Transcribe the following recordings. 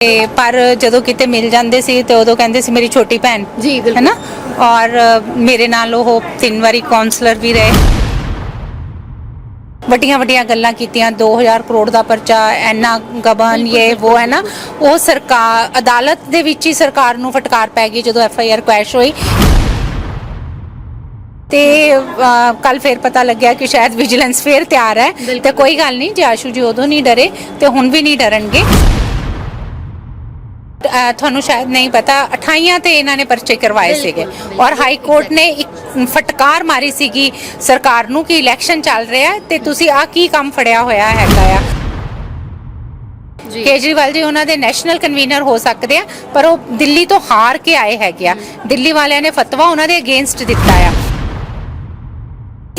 ਤੇ ਪਰ ਜਦੋਂ ਕਿਤੇ ਮਿਲ ਜਾਂਦੇ ਸੀ ਤੇ ਉਦੋਂ ਕਹਿੰਦੇ ਸੀ ਮੇਰੀ ਛੋਟੀ ਭੈਣ ਜੀ, ਬਿਲਕੁਲ। ਹੈਨਾ? ਔਰ ਮੇਰੇ ਨਾਲ ਉਹ ਤਿੰਨ ਵਾਰੀ ਕਾਉਂਸਲਰ ਵੀ ਰਹੇ। ਵੱਡੀਆਂ ਵੱਡੀਆਂ ਗੱਲਾਂ ਕੀਤੀਆਂ 2000 ਕਰੋੜ ਦਾ ਪਰਚਾ ਐਨਾ ਗਬਨ ਇਹ ਉਹ ਹੈ ਨਾ ਉਹ ਸਰਕਾਰ ਅਦਾਲਤ ਦੇ ਵਿੱਚ ਹੀ ਸਰਕਾਰ ਨੂੰ ਫਟਕਾਰ ਪੈ ਗਈ ਜਦੋਂ ਐਫ ਆਈ ਆਰ ਕੁਐਸ਼ ਹੋਈ। ਤੇ ਕੱਲ ਫੇਰ ਪਤਾ ਲੱਗਿਆ ਕਿ ਸ਼ਾਇਦ ਵਿਜੀਲੈਂਸ ਫੇਰ ਤਿਆਰ ਹੈ। ਤੇ ਕੋਈ ਗੱਲ ਨਹੀਂ ਜੇ ਆਸ਼ੂ ਜੀ ਉਦੋਂ ਨਹੀਂ ਡਰੇ ਤੇ ਹੁਣ ਵੀ ਨਹੀਂ ਡਰਨਗੇ। ਤੁਹਾਨੂੰ ਸ਼ਾਇਦ ਨਹੀਂ ਪਤਾ 28 ਤੇ ਇਹਨਾਂ ਨੇ ਪਰਚੇ ਕਰਵਾਏ ਸੀਗੇ। ਔਰ ਹਾਈ ਕੋਰਟ ਨੇ ਇੱਕ ਫਟਕਾਰ ਮਾਰੀ ਸੀਗੀ ਸਰਕਾਰ ਨੂੰ ਕਿ ਇਲੈਕਸ਼ਨ ਚੱਲ ਰਿਹਾ ਤੇ ਤੁਸੀਂ ਆ ਕੀ ਕੰਮ ਫੜਿਆ ਹੋਇਆ ਹੈਗਾ ਆ? ਜੀ। ਕੇਜਰੀਵਾਲ ਜੀ ਉਹਨਾਂ ਦੇ ਨੈਸ਼ਨਲ ਕਨਵੀਨਰ ਹੋ ਸਕਦੇ ਆ ਪਰ ਉਹ ਦਿੱਲੀ ਤੋਂ ਹਾਰ ਕੇ ਆਏ ਹੈਗੇ ਆ। ਦਿੱਲੀ ਵਾਲਿਆਂ ਨੇ ਫਤਵਾ ਉਹਨਾਂ ਦੇ ਅਗੇਂਸਟ ਦਿੱਤਾ ਆ।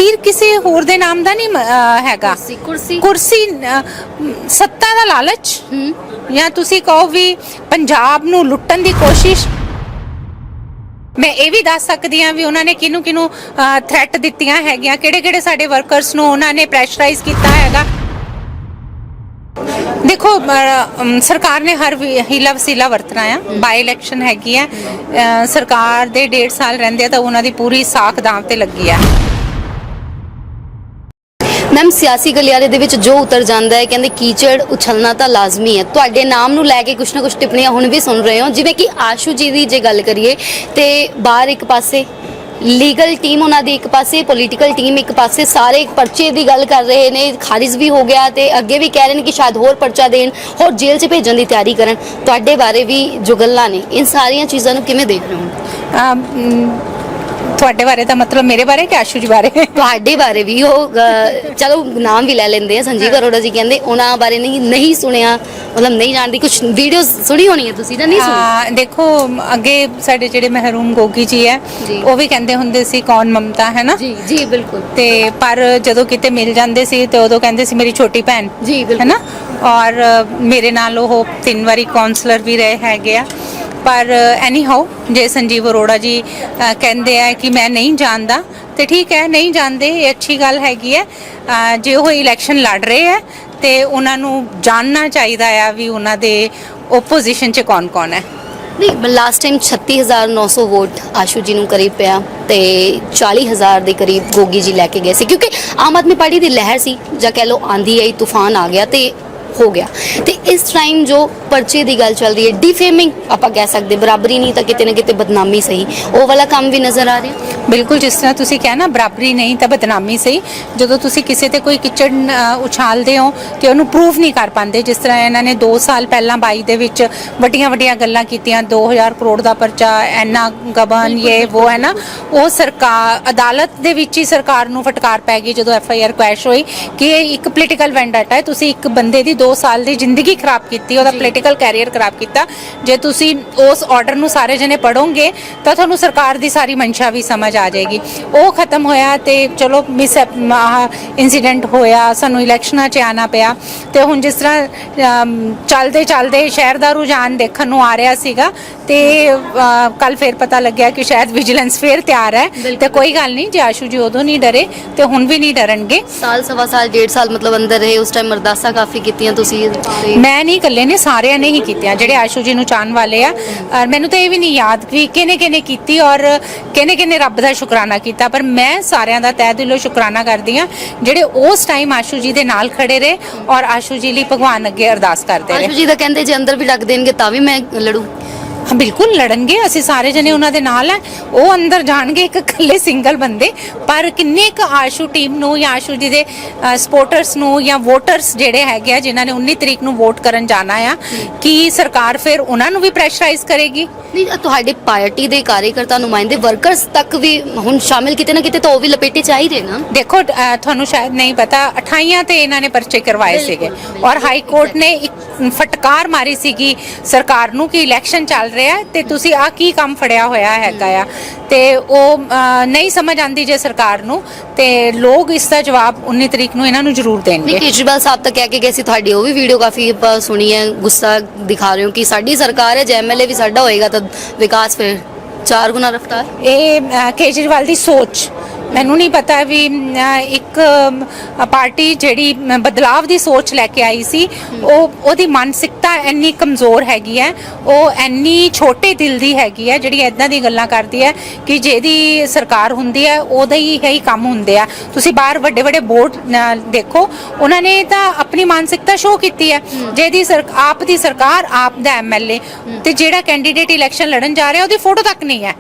ਤੀਰ ਕਿਸੇ ਹੋਰ ਦੇ ਨਾਮ ਦਾ ਨਹੀਂ ਹੈਗਾ। ਕੁਰਸੀ ਕੁਰਸੀ। ਸੱਤਾ ਦਾ ਲਾਲਚ। ਹੂੰ। ਜਾਂ ਤੁਸੀਂ ਕਹੋ ਵੀ ਪੰਜਾਬ ਨੂੰ ਲੁੱਟਣ ਦੀ ਕੋਸ਼ਿਸ਼। ਮੈਂ ਇਹ ਵੀ ਦੱਸ ਸਕਦੀ ਹਾਂ ਵੀ ਉਹਨਾਂ ਨੇ ਕਿਹਨੂੰ ਕਿਹਨੂੰ ਥ੍ਰੈਟ ਦਿੱਤੀਆਂ ਹੈਗੀਆਂ ਕਿਹੜੇ ਕਿਹੜੇ ਸਾਡੇ ਵਰਕਰਸ ਨੂੰ ਉਹਨਾਂ ਨੇ ਪ੍ਰੈਸ਼ਰਾਈਜ਼ ਕੀਤਾ ਹੈਗਾ। ਦੇਖੋ ਅਮ, ਸਰਕਾਰ ਨੇ ਹਰ ਵੀ- ਹੀਲਾ ਵਸੀਲਾ ਵਰਤਣਾ ਆ। ਬਾਈ ਇਲੈਕਸ਼ਨ ਹੈਗੀ ਆ। ਸਰਕਾਰ ਦੇ 1.5 ਸਾਲ ਰਹਿੰਦੇ ਆ ਤਾਂ ਉਹਨਾਂ ਦੀ ਪੂਰੀ ਸਾਖ ਦਾਂਵ ਤੇ ਲੱਗੀ ਆ। ਮੈਮ, ਸਿਆਸੀ ਗਲਿਆਰੇ ਦੇ ਵਿੱਚ ਜੋ ਉਤਰ ਜਾਂਦਾ ਹੈ, ਕਹਿੰਦੇ ਕੀਚੜ ਉਛਲਣਾ ਤਾਂ ਲਾਜ਼ਮੀ ਹੈ। ਤੁਹਾਡੇ ਨਾਮ ਨੂੰ ਲੈ ਕੇ ਕੁਛ ਨਾ ਕੁਛ ਟਿੱਪਣੀਆਂ ਹੁਣ ਵੀ ਸੁਣ ਰਹੇ ਹੋ। ਜਿਵੇਂ ਕਿ ਆਸ਼ੂ ਜੀ ਦੀ ਜੇ ਗੱਲ ਕਰੀਏ, ਤੇ ਬਾਹਰ ਇੱਕ ਪਾਸੇ ਲੀਗਲ ਟੀਮ ਉਹਨਾਂ ਦੀ ਇੱਕ ਪਾਸੇ, ਪੋਲੀਟੀਕਲ ਟੀਮ ਇੱਕ ਪਾਸੇ, ਸਾਰੇ ਪਰਚੇ ਦੀ ਗੱਲ ਕਰ ਰਹੇ ਨੇ, ਖਾਰਿਜ ਵੀ ਹੋ ਗਿਆ ਤੇ ਅੱਗੇ ਵੀ ਕਹਿ ਰਹੇ ਨੇ ਕਿ ਸ਼ਾਇਦ ਹੋਰ ਪਰਚਾ ਦੇਣ, ਹੋਰ ਜੇਲ੍ਹ 'ਚ ਭੇਜਣ ਦੀ ਤਿਆਰੀ ਕਰਨ। ਤੁਹਾਡੇ ਬਾਰੇ ਵੀ ਜੋ ਗੱਲਾਂ ਨੇ, ਇਨ ਸਾਰੀਆਂ ਚੀਜ਼ਾਂ ਨੂੰ ਕਿਵੇਂ ਦੇਖ ਰਹੇ ਹੋ? ਤੁਹਾਡੇ ਬਾਰੇ ਤਾਂ ਮਤਲਬ ਮੇਰੇ ਬਾਰੇ ਕਿ ਆਸ਼ੂ ਜੀ ਬਾਰੇ? ਤੁਹਾਡੇ ਬਾਰੇ ਵੀ ਉਹ ਚਲੋ ਨਾਮ ਵੀ ਲੈ ਲੈਂਦੇ ਆ ਸੰਜੀਵ ਅਰੋੜਾ ਜੀ ਕਹਿੰਦੇ ਉਹਨਾਂ ਬਾਰੇ ਨਹੀਂ ਨਹੀਂ ਸੁਣਿਆ ਮਤਲਬ ਨਹੀਂ ਜਾਣਦੀ ਕੁਝ ਵੀਡੀਓਜ਼ ਸੁਣੀ ਹੋਣੀ ਹੈ ਤੁਸੀਂ ਜਾਂ ਨਹੀਂ ਸੁਣੀ? ਹਾਂ ਦੇਖੋ ਅੱਗੇ ਸਾਡੇ ਜਿਹੜੇ ਮਹਿਰੂਮ ਗੋਗੀ ਜੀ ਹੈ ਜੀ। ਉਹ ਵੀ ਕਹਿੰਦੇ ਹੁੰਦੇ ਸੀ ਕੌਣ ਮਮਤਾ ਹੈ ਨਾ ਜੀ ਜੀ ਬਿਲਕੁਲ। ਤੇ ਪਰ ਜਦੋਂ ਕਿਤੇ ਮਿਲ ਜਾਂਦੇ ਸੀ ਤੇ ਉਦੋਂ ਕਹਿੰਦੇ ਸੀ ਮੇਰੀ ਛੋਟੀ ਭੈਣ ਜੀ ਹੈ ਬਿਲਕੁਲ। ਨਾ ਔਰ ਅ, ਮੇਰੇ ਨਾਲ ਉਹ ਤਿੰਨ ਵਾਰੀ ਕਾਉਂਸਲਰ ਵੀ ਰਹੇ ਹੈਗੇ ਆ। ਪਰ ਐਨੀ ਹਾਊ ਜੇ ਸੰਜੀਵ ਅਰੋੜਾ ਜੀ ਕਹਿੰਦੇ ਆ ਕਿ ਮੈਂ ਨਹੀਂ ਜਾਣਦਾ, ਤੇ ਠੀਕ ਹੈ, ਨਹੀਂ ਜਾਣਦੇ, ਇਹ ਅੱਛੀ ਗੱਲ ਹੈਗੀ ਹੈ। ਜੇ ਉਹ ਇਲੈਕਸ਼ਨ ਲੜ ਰਹੇ ਹੈ, ਤੇ ਉਹਨਾਂ ਨੂੰ ਜਾਣਨਾ ਚਾਹੀਦਾ ਆ ਵੀ ਉਹਨਾਂ ਦੇ ਓਪੋਜੀਸ਼ਨ 'ਚ ਕੌਣ-ਕੌਣ ਹੈ। ਨਹੀਂ ਲਾਸਟ ਟਾਈਮ 36900 ਵੋਟ ਆਸ਼ੂ ਜੀ ਨੂੰ ਕਰੀਬ ਪਿਆ, ਤੇ 40000 ਦੇ ਕਰੀਬ ਗੋਗੀ ਜੀ ਲੈ ਕੇ ਗਏ ਸੀ, ਕਿਉਂਕਿ ਆਮ ਆਦਮੀ ਪਾਰਟੀ ਦੀ ਲਹਿਰ ਸੀ, ਜਾਂ ਕਹਿ ਲਓ ਆਂਦੀ ਆਈ, ਤੂਫਾਨ ਆ ਗਿਆ, ਤੇ ਹੋ ਗਿਆ। ਤੇ ਇਸ ਟਾਈਮ ਜੋ ਪਰਚੇ ਦੀ ਗੱਲ ਚੱਲ ਰਹੀ ਹੈ ਡਿਫੇਮਿੰਗ ਆਪਾਂ ਕਹਿ ਸਕਦੇ ਬਰਾਬਰੀ ਨਹੀਂ ਤਾਂ ਕਿਤੇ ਨਾ ਕਿਤੇ ਬਦਨਾਮੀ ਸਹੀ। ਉਹ ਵਾਲਾ ਕੰਮ ਵੀ ਨਜ਼ਰ ਆ ਰਿਹਾ? ਬਿਲਕੁਲ ਜਿਸ ਤਰ੍ਹਾਂ ਤੁਸੀਂ ਕਿਹਾ ਨਾ ਬਰਾਬਰੀ ਨਹੀਂ ਤਾਂ ਬਦਨਾਮੀ ਸਹੀ। ਜਦੋਂ ਤੁਸੀਂ ਕਿਸੇ ਤੇ ਕੋਈ ਕਿਚੜ ਉਛਾਲਦੇ ਹੋ ਤੇ ਉਹਨੂੰ ਪ੍ਰੂਫ ਨਹੀਂ ਕਰ ਪਾਉਂਦੇ ਜਿਸ ਤਰ੍ਹਾਂ ਇਹਨਾਂ ਨੇ 2 ਸਾਲ ਪਹਿਲਾਂ 22 ਦੇ ਵਿੱਚ ਵੱਡੀਆਂ ਵੱਡੀਆਂ ਗੱਲਾਂ ਕੀਤੀਆਂ 2000 ਕਰੋੜ ਦਾ ਪਰਚਾ ਐਨਾ ਗਬਨ ਇਹ ਉਹ ਹੈ ਨਾ ਉਹ ਸਰਕਾਰ ਅਦਾਲਤ ਦੇ ਵਿੱਚ ਹੀ ਸਰਕਾਰ ਨੂੰ ਫਟਕਾਰ ਪੈ ਗਈ ਜਦੋਂ ਐਫ ਆਈ ਆਰ ਕੁਐਸ਼ ਹੋਈ ਕਿ ਇਹ ਇੱਕ ਪੋਲੀਟੀਕਲ ਵੈਂਡਾਟਾ ਹੈ ਤੁਸੀਂ ਇੱਕ ਬੰਦੇ ਦੀ 2 ਸਾਲ ਦੀ ਜ਼ਿੰਦਗੀ ਖਰਾਬ ਕੀਤੀ ਉਹਦਾ ਪੋਲੀਟੀਕਲ ਕੈਰੀਅਰ ਖਰਾਬ ਕੀਤਾ। ਜੇ ਤੁਸੀਂ ਉਸ ਆਰਡਰ ਨੂੰ ਸਾਰੇ ਜਣੇ ਪੜੋਗੇ ਤਾਂ ਤੁਹਾਨੂੰ ਸਰਕਾਰ ਦੀ ਸਾਰੀ ਮਨਸ਼ਾ ਵੀ ਸਮਝ ਆ ਜਾਏਗੀ। ਉਹ ਖਤਮ ਹੋਇਆ ਤੇ ਚਲੋ ਮਿਸ ਇਨਸੀਡੈਂਟ ਹੋਇਆ ਸਾਨੂੰ ਇਲੈਕਸ਼ਨਾਂ 'ਚ ਆਣਾ ਪਿਆ। ਤੇ ਹੁਣ ਜਿਸ ਤਰ੍ਹਾਂ ਚੱਲਦੇ ਚੱਲਦੇ ਸ਼ਹਿਰ ਦਾ ਰੁਝਾਨ ਦੇਖਣ ਨੂੰ ਆ ਰਿਹਾ ਸੀਗਾ ਤੇ ਕੱਲ ਫੇਰ ਪਤਾ ਲੱਗਿਆ ਕਿ ਸ਼ਾਇਦ ਵਿਜੀਲੈਂਸ ਫੇਰ ਤਿਆਰ ਹੈ। ਤੇ ਕੋਈ ਗੱਲ ਨਹੀਂ ਜੇ ਆਸ਼ੂ ਜੀ ਉਦੋਂ ਨਹੀਂ ਡਰੇ ਤੇ ਹੁਣ ਵੀ ਨਹੀਂ ਡਰਨਗੇ। ਸਾਲ ਸਵਾ ਸਾਲ ਡੇਢ ਸਾਲ ਮਤਲਬ ਅੰਦਰ ਰਹੇ ਉਸ ਟਾਈਮ ਅਰਦਾਸਾਂ ਕਾਫੀ ਕੀਤੀਆਂ ਤੁਸੀਂ ਤੇ ਮੈਂ ਨਹੀਂ ਇਕੱਲੇ ਨੇ ਸਾਰਿਆਂ ਨੇ ਹੀ ਕੀਤੀਆਂ ਜਿਹੜੇ ਆਸ਼ੂ ਜੀ ਨੂੰ ਚਾਹਣ ਵਾਲੇ ਆ। ਔਰ ਮੈਨੂੰ ਤਾਂ ਇਹ ਵੀ ਨਹੀਂ ਯਾਦ ਵੀ ਕਿਹਨੇ ਕਿਹਨੇ ਕੀਤੀ ਔਰ ਕਿਹਨੇ ਕਿਹਨੇ ਰੱਬ ਦਾ ਸ਼ੁਕਰਾਨਾ ਕੀਤਾ ਪਰ ਮੈਂ ਸਾਰਿਆਂ ਦਾ ਤਹਿ ਦਿਲੋਂ ਸ਼ੁਕਰਾਨਾ ਕਰਦੀ ਆ ਜਿਹੜੇ ਉਸ ਟਾਈਮ ਆਸ਼ੂ ਜੀ ਦੇ ਨਾਲ ਖੜੇ ਰਹੇ ਔਰ ਆਸ਼ੂ ਜੀ ਲਈ ਭਗਵਾਨ ਅੱਗੇ ਅਰਦਾਸ ਕਰਦੇ ਰਹੇ। ਆਸ਼ੂ ਜੀ ਦਾ ਕਹਿੰਦੇ ਜੇ ਅੰਦਰ ਵੀ ਲੱਗ ਦੇਣਗੇ ਤਾਂ ਵੀ ਮੈਂ ਲੜੂ। ਬਿਲਕੁਲ ਲੜਨਗੇ ਅਸੀਂ ਸਾਰੇ ਜਣੇ ਉਹਨਾਂ ਦੇ ਨਾਲ ਹੈ। ਉਹ ਅੰਦਰ ਜਾਣਗੇ ਇੱਕ ਇਕੱਲੇ ਸਿੰਗਲ ਬੰਦੇ। ਪਰ ਕਿੰਨੇ ਕੁ ਆਸ਼ੂ ਟੀਮ ਨੂੰ ਜਾਂ ਆਸ਼ੂ ਜੀ ਦੇ ਸਪੋਰਟਰਸ ਨੂੰ ਜਾਂ ਵੋਟਰਸ ਜਿਹੜੇ ਹੈਗੇ ਆ ਜਿਨ੍ਹਾਂ ਨੇ 19 ਤਰੀਕ ਨੂੰ ਵੋਟ ਕਰਨ ਜਾਣਾ ਆ ਕੀ ਸਰਕਾਰ ਫਿਰ ਉਹਨਾਂ ਨੂੰ ਵੀ ਪ੍ਰੈਸ਼ਰਾਈਜ਼ ਕਰੇਗੀ? ਨਹੀਂ ਤੁਹਾਡੇ ਪਾਰਟੀ ਦੇ ਕਾਰਜਕਰਤਾ ਨੁਮਾਇੰਦੇ ਵਰਕਰਸ ਤੱਕ ਵੀ ਹੁਣ ਸ਼ਾਮਿਲ ਕਿਤੇ ਨਾ ਕਿਤੇ ਤਾਂ ਉਹ ਵੀ ਲਪੇਟੇ ਚ ਆ ਹੀ ਰਹੇ ਨਾ। ਦੇਖੋ ਤੁਹਾਨੂੰ ਸ਼ਾਇਦ ਨਹੀਂ ਪਤਾ 28 ਤੇ ਇਹਨਾਂ ਨੇ ਪਰਚੇ ਕਰਵਾਏ ਸੀਗੇ। ਔਰ ਹਾਈ ਕੋਰਟ ਨੇ ਇੱਕ ਫਟਕਾਰ ਮਾਰੀ ਸੀਗੀ ਸਰਕਾਰ ਨੂੰ ਕਿ ਇਲੈਕਸ਼ਨ ਚੱਲ ਰਿਹਾ ਤੇ ਤੁਸੀਂ ਆ ਕੀ ਕੰਮ ਫੜਿਆ ਹੋਇਆ ਹੈਗਾ ਆ? ਤੇ ਉਹ ਅ, ਨਹੀਂ ਸਮਝ ਆਂਦੀ ਜੇ ਸਰਕਾਰ ਨੂੰ ਤੇ ਲੋਕ ਇਸ ਦਾ ਜਵਾਬ 19 ਤਰੀਕ ਨੂੰ ਇਹਨਾਂ ਨੂੰ ਜ਼ਰੂਰ ਨਹੀਂ ਦੇਣਗੇ ਕੇਜਰੀਵਾਲ ਸਾਹਿਬ ਤਾਂ ਕਹਿ ਕੇ ਗਏ ਸੀ ਤੁਹਾਡੀ ਉਹ ਵੀ ਵੀਡੀਓ ਕਾਫੀ ਆਪਾਂ ਸੁਣੀ ਹੈ ਗੁੱਸਾ ਦਿਖਾ ਰਹੇ ਹੋ ਕਿ ਸਾਡੀ ਸਰਕਾਰ ਹੈ ਜੇ ਐਮਐਲਏ ਵੀ ਸਾਡਾ ਹੋਏਗਾ ਤਾਂ ਵਿਕਾਸ ਫਿਰ ਚਾਰ ਗੁਣਾ ਰਫਤਾਰ। ਇਹ ਅ, ਕੇਜਰੀਵਾਲ ਦੀ ਸੋਚ ਮੈਨੂੰ ਨਹੀਂ ਪਤਾ ਵੀ ਇੱਕ ਪਾਰਟੀ ਜਿਹੜੀ ਅਮ, ਬਦਲਾਵ ਦੀ ਸੋਚ ਲੈ ਕੇ ਆਈ ਸੀ ਉਹ ਉਹਦੀ ਮਾਨਸਿਕਤਾ ਇੰਨੀ ਕਮਜ਼ੋਰ ਹੈਗੀ ਹੈ ਉਹ ਇੰਨੀ ਛੋਟੇ ਦਿਲ ਦੀ ਹੈਗੀ ਹੈ ਜਿਹੜੀ ਇਦਾਂ ਦੀ ਗੱਲਾਂ ਕਰਦੀ ਹੈ ਕਿ ਜਿਹਦੀ ਸਰਕਾਰ ਹੁੰਦੀ ਹੈ ਉਹਦਾ ਹੀ ਹੀ ਕੰਮ ਹੁੰਦੇ ਆ। ਤੁਸੀਂ ਬਾਹਰ ਵੱਡੇ ਵੱਡੇ ਬੋਰਡ ਦੇਖੋ ਉਹਨਾਂ ਨੇ ਤਾਂ ਆਪਣੀ ਮਾਨਸਿਕਤਾ ਸ਼ੋਅ ਕੀਤੀ ਹੈ ਜਿਹਦੀ ਸਰ- ਆਪ ਦੀ ਸਰਕਾਰ ਆਪ ਦਾ ਐਮਐਲਏ ਤੇ ਜਿਹੜਾ ਕੈਂਡੀਡੇਟ ਇਲੈਕਸ਼ਨ ਲੜਨ ਜਾ ਰਿਹਾ ਉਹਦੀ ਫੋਟੋ ਤੱਕ ਨਹੀਂ ਹੈ।